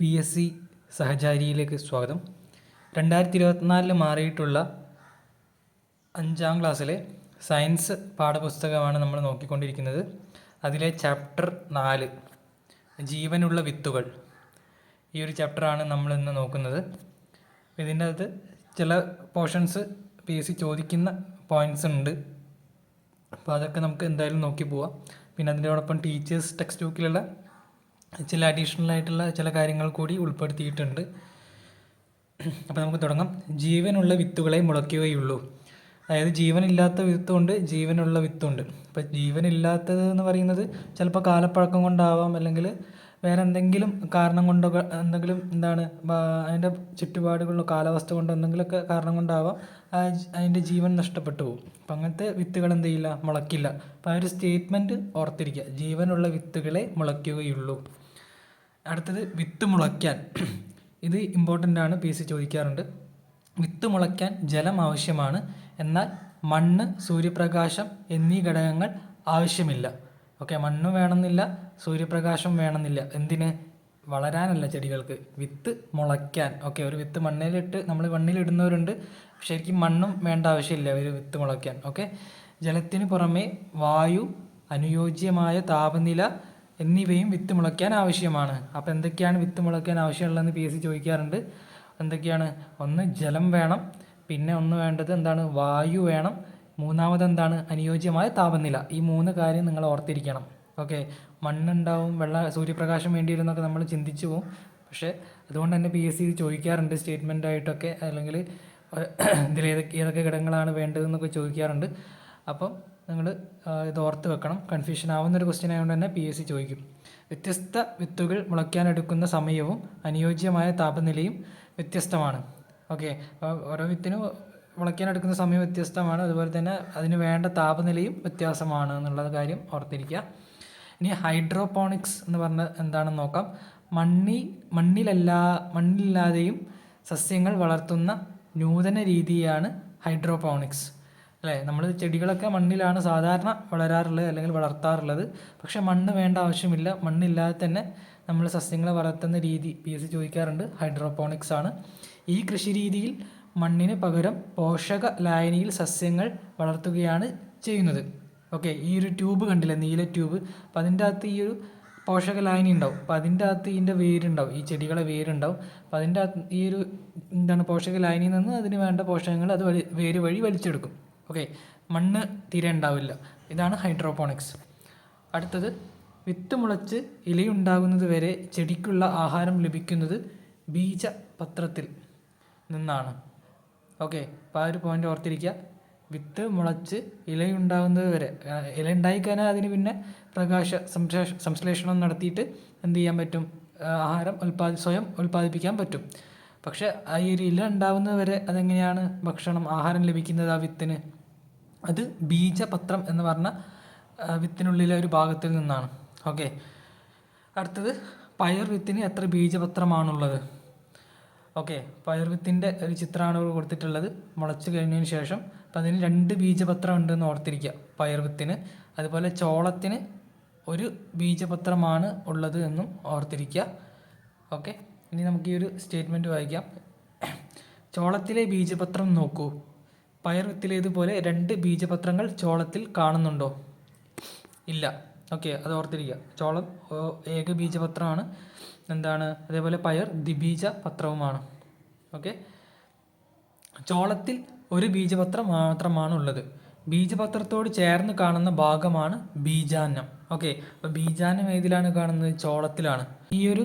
P S C സഹചാരിയിലേക്ക് സ്വാഗതം. രണ്ടായിരത്തി ഇരുപത്തിനാലിൽ മാറിയിട്ടുള്ള അഞ്ചാം ക്ലാസ്സിലെ സയൻസ് പാഠപുസ്തകമാണ് നമ്മൾ നോക്കിക്കൊണ്ടിരിക്കുന്നത്. അതിലെ ചാപ്റ്റർ നാല് ജീവനുള്ള വിത്തുകൾ. ഈ ഒരു ചാപ്റ്ററാണ് നമ്മൾ ഇന്ന് നോക്കുന്നത്. ഇതിന്റെ അകത്ത് ചില പോർഷൻസ് പി എസ് സി ചോദിക്കുന്ന പോയിന്റ്സ് ഉണ്ട്. അപ്പോൾ അതൊക്കെ നമുക്ക് എന്തായാലും നോക്കി പോവാം. പിന്നെ അതിനോടൊപ്പം ടീച്ചേഴ്സ് ടെക്സ്റ്റ് ബുക്കിലുള്ള ചില അഡീഷണൽ ആയിട്ടുള്ള ചില കാര്യങ്ങൾ കൂടി ഉൾപ്പെടുത്തിയിട്ടുണ്ട്. അപ്പോൾ നമുക്ക് തുടങ്ങാം. ജീവനുള്ള വിത്തുകളെ മുളയ്ക്കുകയുള്ളൂ. അതായത് ജീവനില്ലാത്ത വിത്തുണ്ട് ജീവനുള്ള വിത്തുണ്ട്. അപ്പോൾ ജീവനില്ലാത്തത് എന്ന് പറയുന്നത് ചിലപ്പോൾ കാലപ്പഴക്കം കൊണ്ടാവാം അല്ലെങ്കിൽ വേറെ എന്തെങ്കിലും കാരണം കൊണ്ടോ എന്തെങ്കിലും എന്താണ് അതിന്റെ ചുറ്റുപാടുകളിലോ കാലാവസ്ഥ കൊണ്ടോ എന്തെങ്കിലുമൊക്കെ കാരണം കൊണ്ടാവാം അതിന്റെ ജീവൻ നഷ്ടപ്പെട്ടു പോകും. അപ്പം അങ്ങനത്തെ വിത്തുകൾ എന്ത് ചെയ്യില്ല? മുളയ്ക്കില്ല. അപ്പോൾ ആ ഒരു സ്റ്റേറ്റ്മെന്റ് ഓർത്തിരിക്കുക. ജീവനുള്ള വിത്തുകളെ മുളയ്ക്കുകയുള്ളൂ. അടുത്തത് വിത്ത് മുളയ്ക്കാൻ. ഇത് ഇമ്പോർട്ടന്റ് ആണ് പി സി ചോദിക്കാറുണ്ട്. വിത്ത് മുളയ്ക്കാൻ ജലം ആവശ്യമാണ്. എന്നാൽ മണ്ണ് സൂര്യപ്രകാശം എന്നീ ഘടകങ്ങൾ ആവശ്യമില്ല. ഓക്കെ മണ്ണ് വേണമെന്നില്ല സൂര്യപ്രകാശം വേണമെന്നില്ല. എന്തിന്? വളരാനല്ല ചെടികൾക്ക്. വിത്ത് മുളയ്ക്കാൻ. ഓക്കെ ഒരു വിത്ത് മണ്ണിലിട്ട് നമ്മൾ മണ്ണിലിടുന്നവരുണ്ട്. ശരിക്കും മണ്ണും വേണ്ട ആവശ്യമില്ല ഒരു വിത്ത് മുളയ്ക്കാൻ. ഓക്കെ ജലത്തിന് പുറമെ വായു അനുയോജ്യമായ താപനില എന്നിവയും വിത്ത് മുളയ്ക്കാൻ ആവശ്യമാണ്. അപ്പോൾ എന്തൊക്കെയാണ് വിത്ത് മുളയ്ക്കാൻ ആവശ്യമുള്ളതെന്ന് പി എസ് സി ചോദിക്കാറുണ്ട്. എന്തൊക്കെയാണ്? ഒന്ന് ജലം വേണം. പിന്നെ ഒന്ന് വേണ്ടത് എന്താണ്? വായു വേണം. മൂന്നാമത് എന്താണ്? അനുയോജ്യമായ താപനില. ഈ മൂന്ന് കാര്യം നിങ്ങൾ ഓർത്തിരിക്കണം. ഓക്കെ? മണ്ണുണ്ടാവും വെള്ള സൂര്യപ്രകാശം വേണ്ടി വരുന്നൊക്കെ നമ്മൾ ചിന്തിച്ചു പോകും പക്ഷേ അതുകൊണ്ട് തന്നെ പി എസ് സി ചോദിക്കാറുണ്ട് സ്റ്റേറ്റ്മെന്റ് ആയിട്ടൊക്കെ അല്ലെങ്കിൽ ഇതിൽ ഏതൊക്കെ ഏതൊക്കെ ഘടകങ്ങളാണ് വേണ്ടതെന്നൊക്കെ ചോദിക്കാറുണ്ട്. അപ്പം നിങ്ങൾ ഇത് ഓർത്ത് വെക്കണം. കൺഫ്യൂഷൻ ആവുന്ന ഒരു ക്വസ്റ്റ്യൻ ആയതുകൊണ്ട് തന്നെ പി എസ് സി ചോദിക്കും. വ്യത്യസ്ത വിത്തുകൾ മുളയ്ക്കാനെടുക്കുന്ന സമയവും അനുയോജ്യമായ താപനിലയും വ്യത്യസ്തമാണ്. ഓക്കെ ഓരോ വിത്തിനും മുളയ്ക്കാനെടുക്കുന്ന സമയം വ്യത്യസ്തമാണ്. അതുപോലെ തന്നെ അതിന് വേണ്ട താപനിലയും വ്യത്യാസമാണ് എന്നുള്ള കാര്യം ഓർത്തിരിക്കുക. ഇനി ഹൈഡ്രോപോണിക്സ് എന്ന് പറഞ്ഞ എന്താണെന്ന് നോക്കാം. മണ്ണി മണ്ണിലല്ലാ മണ്ണില്ലാതെയും സസ്യങ്ങൾ വളർത്തുന്ന നൂതന രീതിയാണ് ഹൈഡ്രോപോണിക്സ്. അല്ലേ? നമ്മൾ ചെടികളൊക്കെ മണ്ണിലാണ് സാധാരണ വളരാറുള്ളത് അല്ലെങ്കിൽ വളർത്താറുള്ളത്. പക്ഷേ മണ്ണ് വേണ്ട ആവശ്യമില്ല. മണ്ണില്ലാതെ തന്നെ നമ്മൾ സസ്യങ്ങളെ വളർത്തുന്ന രീതി പി എസ് സി ചോദിക്കാറുണ്ട്. ഹൈഡ്രോപോണിക്സ് ആണ്. ഈ കൃഷി രീതിയിൽ മണ്ണിന് പകരം പോഷക ലായനിയിൽ സസ്യങ്ങൾ വളർത്തുകയാണ് ചെയ്യുന്നത്. ഓക്കെ ഈ ഒരു ട്യൂബ് കണ്ടില്ലേ? നീല ട്യൂബ്. അപ്പം അതിന്റെ അകത്ത് ഈ ഒരു പോഷക ലായനി ഉണ്ടാവും. അപ്പം അതിന്റെ അകത്ത് ഇതിന്റെ വേരുണ്ടാവും. ഈ ചെടികളെ വേരുണ്ടാവും. അപ്പം അതിന്റെ അകത്ത് ഈ ഒരു എന്താണ് പോഷക ലായനിയിൽ നിന്ന് അതിന് വേണ്ട പോഷകങ്ങൾ അത് വേര് വഴി വലിച്ചെടുക്കും. ഓക്കെ മണ്ണ് തീരെ ഉണ്ടാവില്ല. ഇതാണ് ഹൈഡ്രോപോണിക്സ് അടുത്തത് വിത്ത് മുളച്ച് ഇലയുണ്ടാകുന്നത് വരെ ചെടിക്കുള്ള ആഹാരം ലഭിക്കുന്നത് ബീജപത്രത്തിൽ നിന്നാണ്. ഓക്കെ അപ്പോൾ ആ ഒരു പോയിന്റ് ഓർത്തിരിക്കുക. വിത്ത് മുളച്ച് ഇലയുണ്ടാകുന്നത് വരെ ഇല ഉണ്ടായിക്കഴിഞ്ഞാൽ അതിന് പിന്നെ പ്രകാശ സംശ്ലേഷ സംശ്ലേഷണം നടത്തിയിട്ട് എന്ത് ചെയ്യാൻ പറ്റും? ആഹാരം ഉൽപ്പാദി സ്വയം ഉൽപ്പാദിപ്പിക്കാൻ പറ്റും. പക്ഷേ ആ ഒരു ഇല ഉണ്ടാകുന്നത് വരെ അതെങ്ങനെയാണ് ഭക്ഷണം ആഹാരം ലഭിക്കുന്നത് ആ വിത്തിന്? അത് ബീജപത്രം എന്ന് പറഞ്ഞ വിത്തിനുള്ളിലെ ഒരു ഭാഗത്തിൽ നിന്നാണ്. ഓക്കെ. അടുത്തത് പയർ വിത്തിന് എത്ര ബീജപത്രമാണുള്ളത്? ഓക്കെ. പയർ വിത്തിന്റെ ഒരു ചിത്രമാണ് കൊടുത്തിട്ടുള്ളത്. മുളച്ചു കഴിഞ്ഞതിന് ശേഷം അപ്പം അതിന് രണ്ട് ബീജപത്രം ഉണ്ടെന്ന് ഓർത്തിരിക്കുക. പയർ വിത്തിന്. അതുപോലെ ചോളത്തിന് ഒരു ബീജപത്രമാണ് ഉള്ളത് എന്നും ഓർത്തിരിക്കുക. ഓക്കെ. ഇനി നമുക്ക് ഈ ഒരു സ്റ്റേറ്റ്മെന്റ് വായിക്കാം. ചോളത്തിലെ ബീജപത്രം നോക്കൂ. പയർ രണ്ട് ബീജപത്രങ്ങൾ ചോളത്തിൽ കാണുന്നുണ്ടോ? ഇല്ല. ഓക്കെ അത് ഓർത്തിരിക്കുക ചോളം ഏക ബീജപത്രമാണ്. എന്താണ്? അതേപോലെ പയർ ദ്വിബീജ പത്രവുമാണ് ഓക്കെ. ചോളത്തിൽ ഒരു ബീജപത്രം മാത്രമാണ് ഉള്ളത് ബീജപത്രത്തോട് ചേർന്ന് കാണുന്ന ഭാഗമാണ് ബീജാന്നം. ഓക്കെ അപ്പോൾ ബീജാന്നം ഏതിലാണ് കാണുന്നത്? ചോളത്തിലാണ്. ഈ ഒരു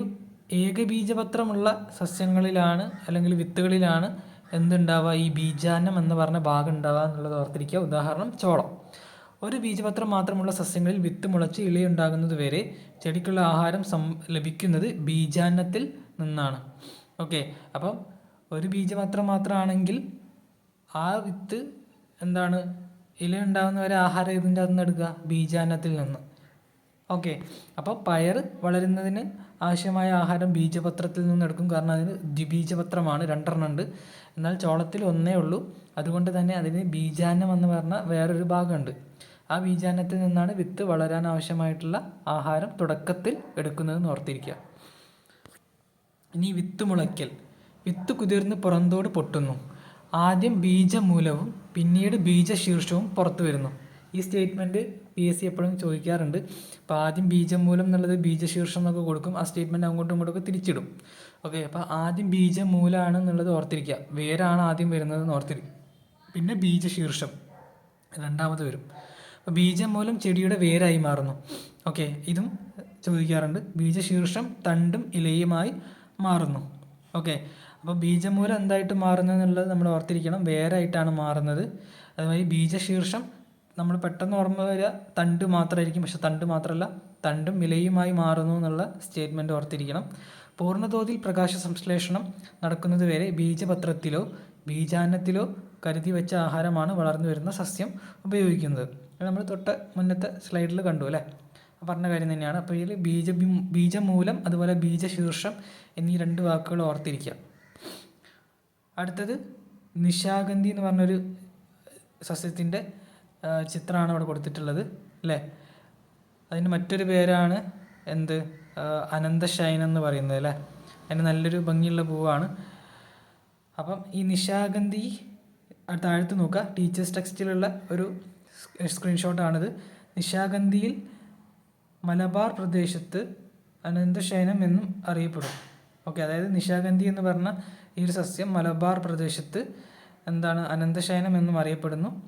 ഏക ബീജപത്രമുള്ള സസ്യങ്ങളിലാണ് അല്ലെങ്കിൽ വിത്തുകളിലാണ് എന്തുണ്ടാവുക ഈ ബീജാന്നം എന്ന് പറഞ്ഞ ഭാഗം ഉണ്ടാവുക എന്നുള്ളത് ഓർത്തിരിക്കുക. ഉദാഹരണം ചോളം. ഒരു ബീജപത്രം മാത്രമുള്ള സസ്യങ്ങളിൽ വിത്ത് മുളച്ച് ഇലയുണ്ടാകുന്നത് വരെ ചെടിക്കുള്ള ആഹാരം സം ലഭിക്കുന്നത് ബീജാന്നത്തിൽ നിന്നാണ്. ഓക്കെ. അപ്പം ഒരു ബീജപത്രം മാത്രമാണെങ്കിൽ ആ വിത്ത് എന്താണ്? ഇല ഉണ്ടാകുന്നവരെ ആഹാരം ഇതിന്റെ അകത്ത് എടുക്കുക? ബീജാന്നത്തിൽ നിന്ന്. ഓക്കെ. അപ്പോൾ പയർ വളരുന്നതിന് ആവശ്യമായ ആഹാരം ബീജപത്രത്തിൽ നിന്ന് എടുക്കും. കാരണം അതിന് ദ്വിബീജപത്രമാണ്. രണ്ടെണ്ണം ഉണ്ട്. എന്നാൽ ചോളത്തിൽ ഒന്നേ ഉള്ളൂ. അതുകൊണ്ട് തന്നെ അതിന് ബീജാന്നം എന്ന് പറഞ്ഞ വേറൊരു ഭാഗമുണ്ട്. ആ ബീജാന്നത്തിൽ നിന്നാണ് വിത്ത് വളരാൻ ആവശ്യമായിട്ടുള്ള ആഹാരം തുടക്കത്തിൽ എടുക്കുന്നതെന്ന് ഓർത്തിരിക്കുക. ഇനി വിത്ത് മുളയ്ക്കൽ. വിത്ത് കുതിർന്ന് പുറന്തോട് പൊട്ടുന്നു. ആദ്യം ബീജമൂലവും പിന്നീട് ബീജശീർഷവും പുറത്തു വരുന്നു. ഈ സ്റ്റേറ്റ്മെന്റ് പി എസ് സി എപ്പോഴും ചോദിക്കാറുണ്ട്. അപ്പോൾ ആദ്യം ബീജമൂലം എന്നുള്ളത് ബീജശീർഷം എന്നൊക്കെ കൊടുക്കും. ആ സ്റ്റേറ്റ്മെന്റ് അങ്ങോട്ടും ഇങ്ങോട്ടൊക്കെ തിരിച്ചിടും. ഓക്കെ അപ്പോൾ ആദ്യം ബീജമൂലമാണ് എന്നുള്ളത് ഓർത്തിരിക്കുക. വേരാണ് ആദ്യം വരുന്നതെന്ന് ഓർത്തിരിക്കുക പിന്നെ ബീജശീർഷം. രണ്ടാമത് വരും. അപ്പോൾ ബീജമൂലം ചെടിയുടെ വേരായി മാറുന്നു. ഓക്കെ ഇതും ചോദിക്കാറുണ്ട്. ബീജശീർഷം തണ്ടും ഇലയുമായി മാറുന്നു. ഓക്കെ അപ്പോൾ ബീജമൂലം എന്തായിട്ട് മാറുന്നത് എന്നുള്ളത് നമ്മൾ ഓർത്തിരിക്കണം. വേരായിട്ടാണ് മാറുന്നത്. അതുമാതിരി ബീജശീർഷം നമ്മൾ പെട്ടെന്ന് ഓർമ്മ വരിക. തണ്ട് മാത്രമായിരിക്കും. പക്ഷെ തണ്ട് മാത്രമല്ല തണ്ടും ഇലയുമായി മാറുന്നു എന്നുള്ള സ്റ്റേറ്റ്മെന്റ് ഓർത്തിരിക്കണം. പൂർണതോതിൽ പ്രകാശ സംശ്ലേഷണം നടക്കുന്നതുവരെ ബീജപത്രത്തിലോ ബീജാന്നത്തിലോ കരുതി വെച്ച ആഹാരമാണ് വളർന്നു വരുന്ന സസ്യം ഉപയോഗിക്കുന്നത്. നമ്മൾ തൊട്ട് മുന്നത്തെ സ്ലൈഡിൽ കണ്ടു അല്ലേ? പറഞ്ഞ കാര്യം തന്നെയാണ്. അപ്പോൾ ഇതിൽ ബീജ ബീജമൂലം അതുപോലെ ബീജശീർഷം എന്നീ രണ്ട് വാക്കുകൾ ഓർത്തിരിക്കുക. അടുത്തത് നിശാഗന്ധി എന്ന് പറഞ്ഞൊരു സസ്യത്തിന്റെ ചിത്രമാണ് അവിടെ കൊടുത്തിട്ടുള്ളത് അല്ലേ? അതിന് മറ്റൊരു പേരാണ് എന്ത്? അനന്തശയനം എന്ന് പറയുന്നത് അല്ലേ? അതിന് നല്ലൊരു ഭംഗിയുള്ള പൂവാണ്. അപ്പം ഈ നിശാഗന്ധി താഴത്ത് നോക്കുക. ടീച്ചേഴ്സ് ടെക്സ്റ്റിലുള്ള ഒരു സ്ക്രീൻഷോട്ടാണിത് നിശാഗന്ധിയിൽ മലബാർ പ്രദേശത്ത് അനന്തശയനം എന്നും അറിയപ്പെടും. ഓക്കെ അതായത് നിശാഗന്ധി എന്ന് പറഞ്ഞ ഈ ഒരു സസ്യം മലബാർ പ്രദേശത്ത് എന്താണ് അനന്തശയനം എന്നും അറിയപ്പെടുന്നു.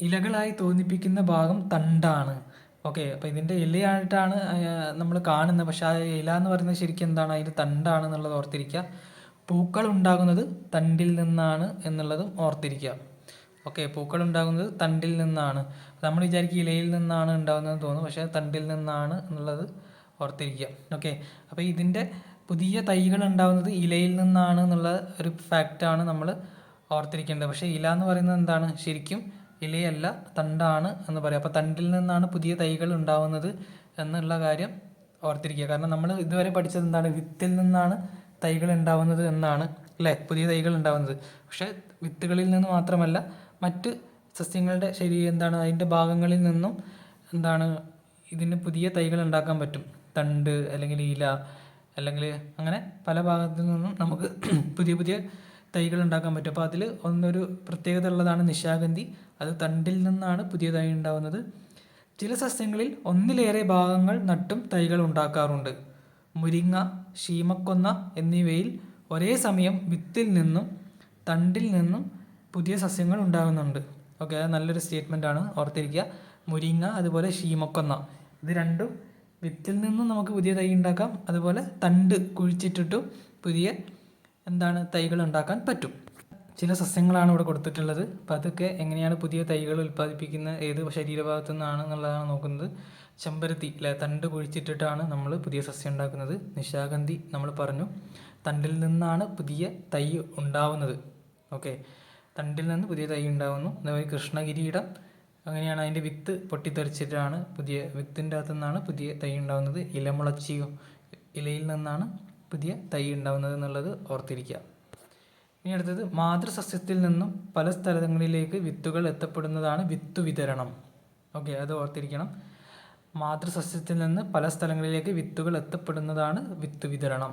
ഇലകളായി തോന്നിപ്പിക്കുന്ന ഭാഗം തണ്ടാണ്. ഓക്കെ അപ്പോൾ ഇതിന്റെ ഇലയായിട്ടാണ് നമ്മൾ കാണുന്നത്. പക്ഷേ ആ ഇല എന്ന് പറയുന്നത് ശരിക്കും എന്താണ്? അതിന്റെ തണ്ടാണ് എന്നുള്ളത് ഓർത്തിരിക്കുക. പൂക്കൾ ഉണ്ടാകുന്നത് തണ്ടിൽ നിന്നാണ് എന്നുള്ളതും ഓർത്തിരിക്കുക. ഓക്കെ പൂക്കൾ ഉണ്ടാകുന്നത് തണ്ടിൽ നിന്നാണ്. നമ്മൾ വിചാരിക്കും ഇലയിൽ നിന്നാണ് ഉണ്ടാകുന്നതെന്ന് തോന്നുന്നു. പക്ഷേ തണ്ടിൽ നിന്നാണ് എന്നുള്ളത് ഓർത്തിരിക്കുക. ഓക്കെ അപ്പോൾ ഇതിന്റെ പുതിയ തൈകൾ ഉണ്ടാകുന്നത് ഇലയിൽ നിന്നാണ് എന്നുള്ള ഒരു ഫാക്റ്റാണ് നമ്മൾ ഓർത്തിരിക്കേണ്ടത്. പക്ഷേ ഇല എന്ന് പറയുന്നത് എന്താണ്? ശരിക്കും ഇലയല്ല തണ്ടാണ് എന്ന് പറയാം. അപ്പോൾ തണ്ടിൽ നിന്നാണ് പുതിയ തൈകൾ ഉണ്ടാവുന്നത് എന്നുള്ള കാര്യം ഓർത്തിരിക്കുക. കാരണം നമ്മൾ ഇതുവരെ പഠിച്ചത് എന്താണ്? വിത്തിൽ നിന്നാണ് തൈകൾ ഉണ്ടാവുന്നത് എന്നാണ് അല്ലേ? പുതിയ തൈകൾ ഉണ്ടാവുന്നത്. പക്ഷേ വിത്തുകളിൽ നിന്ന് മാത്രമല്ല മറ്റ് സസ്യങ്ങളുടെ ശരി എന്താണ്? അതിന്റെ ഭാഗങ്ങളിൽ നിന്നും എന്താണ് ഇതിന് പുതിയ തൈകൾ ഉണ്ടാക്കാൻ പറ്റും. തണ്ട് അല്ലെങ്കിൽ ഇല അല്ലെങ്കിൽ അങ്ങനെ പല ഭാഗത്തു നിന്നും നമുക്ക് പുതിയ പുതിയ തൈകൾ ഉണ്ടാക്കാൻ പറ്റും. അപ്പോൾ അതിൽ ഒന്നൊരു പ്രത്യേകത ഉള്ളതാണ് നിശാഗന്ധി. അത് തണ്ടിൽ നിന്നാണ് പുതിയ തൈ ഉണ്ടാകുന്നത് ചില സസ്യങ്ങളിൽ ഒന്നിലേറെ ഭാഗങ്ങൾ നട്ടും തൈകൾ ഉണ്ടാക്കാറുണ്ട്. മുരിങ്ങ ശീമക്കൊന്ന എന്നിവയിൽ ഒരേ സമയം വിത്തിൽ നിന്നും തണ്ടിൽ നിന്നും പുതിയ സസ്യങ്ങൾ ഉണ്ടാകുന്നുണ്ട്. ഓക്കെ അത് നല്ലൊരു ആണ്. ഓർത്തിരിക്കുക. മുരിങ്ങ അതുപോലെ ശീമക്കൊന്ന. ഇത് രണ്ടും വിത്തിൽ നിന്നും നമുക്ക് പുതിയ തൈ ഉണ്ടാക്കാം. അതുപോലെ തണ്ട് കുഴിച്ചിട്ടിട്ടും പുതിയ എന്താണ് തൈകൾ ഉണ്ടാക്കാൻ പറ്റും? ചില സസ്യങ്ങളാണ് ഇവിടെ കൊടുത്തിട്ടുള്ളത്. അപ്പോൾ അതൊക്കെ എങ്ങനെയാണ് പുതിയ തൈകൾ ഉൽപ്പാദിപ്പിക്കുന്നത്? ഏത് ശരീരഭാഗത്തു നിന്നാണ് എന്നുള്ളതാണ് നോക്കുന്നത്. ചെമ്പരത്തി അല്ലെ തണ്ട് കുഴിച്ചിട്ടിട്ടാണ് നമ്മൾ പുതിയ സസ്യം ഉണ്ടാക്കുന്നത്. നിശാഗന്ധി നമ്മൾ പറഞ്ഞു. തണ്ടിൽ നിന്നാണ് പുതിയ തൈ ഉണ്ടാവുന്നത്. ഓക്കെ. തണ്ടിൽ നിന്ന് പുതിയ തൈ ഉണ്ടാവുന്നു. അതേപോലെ കൃഷ്ണകിരീടം. അങ്ങനെയാണ് അതിന്റെ വിത്ത് പൊട്ടിത്തെറിച്ചിട്ടാണ് പുതിയ വിത്തിന്റെ അകത്തു നിന്നാണ് പുതിയ തൈ ഉണ്ടാവുന്നത്. ഇലമുളച്ചിയോ ഇലയിൽ നിന്നാണ് പുതിയ തൈ ഉണ്ടാവുന്നത് എന്നുള്ളത് ഓർത്തിരിക്കുക. ഇനി അടുത്തത് മാതൃസസ്യത്തിൽ നിന്നും പല സ്ഥലങ്ങളിലേക്ക് വിത്തുകൾ എത്തപ്പെടുന്നതാണ് വിത്തു വിതരണം. ഓക്കെ അത് ഓർത്തിരിക്കണം. മാതൃസസ്യത്തിൽ നിന്ന് പല സ്ഥലങ്ങളിലേക്ക് വിത്തുകൾ എത്തപ്പെടുന്നതാണ് വിത്ത് വിതരണം.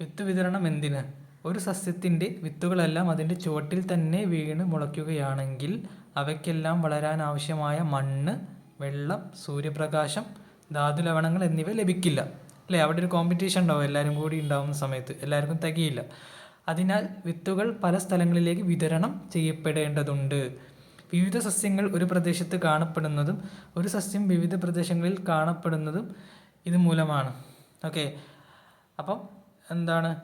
വിത്ത് വിതരണം എന്തിന്? ഒരു സസ്യത്തിന്റെ വിത്തുകളെല്ലാം അതിന്റെ ചുവട്ടിൽ തന്നെ വീണ് മുളയ്ക്കുകയാണെങ്കിൽ അവയ്ക്കെല്ലാം വളരാൻ ആവശ്യമായ മണ്ണ് വെള്ളം സൂര്യപ്രകാശം ധാതുലവണങ്ങൾ എന്നിവ ലഭിക്കില്ല. അല്ലേ? അവിടെ ഒരു കോമ്പറ്റീഷൻ ഉണ്ടാവും. എല്ലാവരും കൂടി ഉണ്ടാവുന്ന സമയത്ത്. എല്ലാവർക്കും തികയില്ല. അതിനാൽ വിത്തുകൾ പല സ്ഥലങ്ങളിലേക്ക് വിതരണം ചെയ്യപ്പെടേണ്ടതുണ്ട്. വിവിധ സസ്യങ്ങൾ ഒരു പ്രദേശത്ത് കാണപ്പെടുന്നതും ഒരു സസ്യം വിവിധ പ്രദേശങ്ങളിൽ കാണപ്പെടുന്നതും ഇത് മൂലമാണ്. ഓക്കെ. അപ്പം എന്താണ്?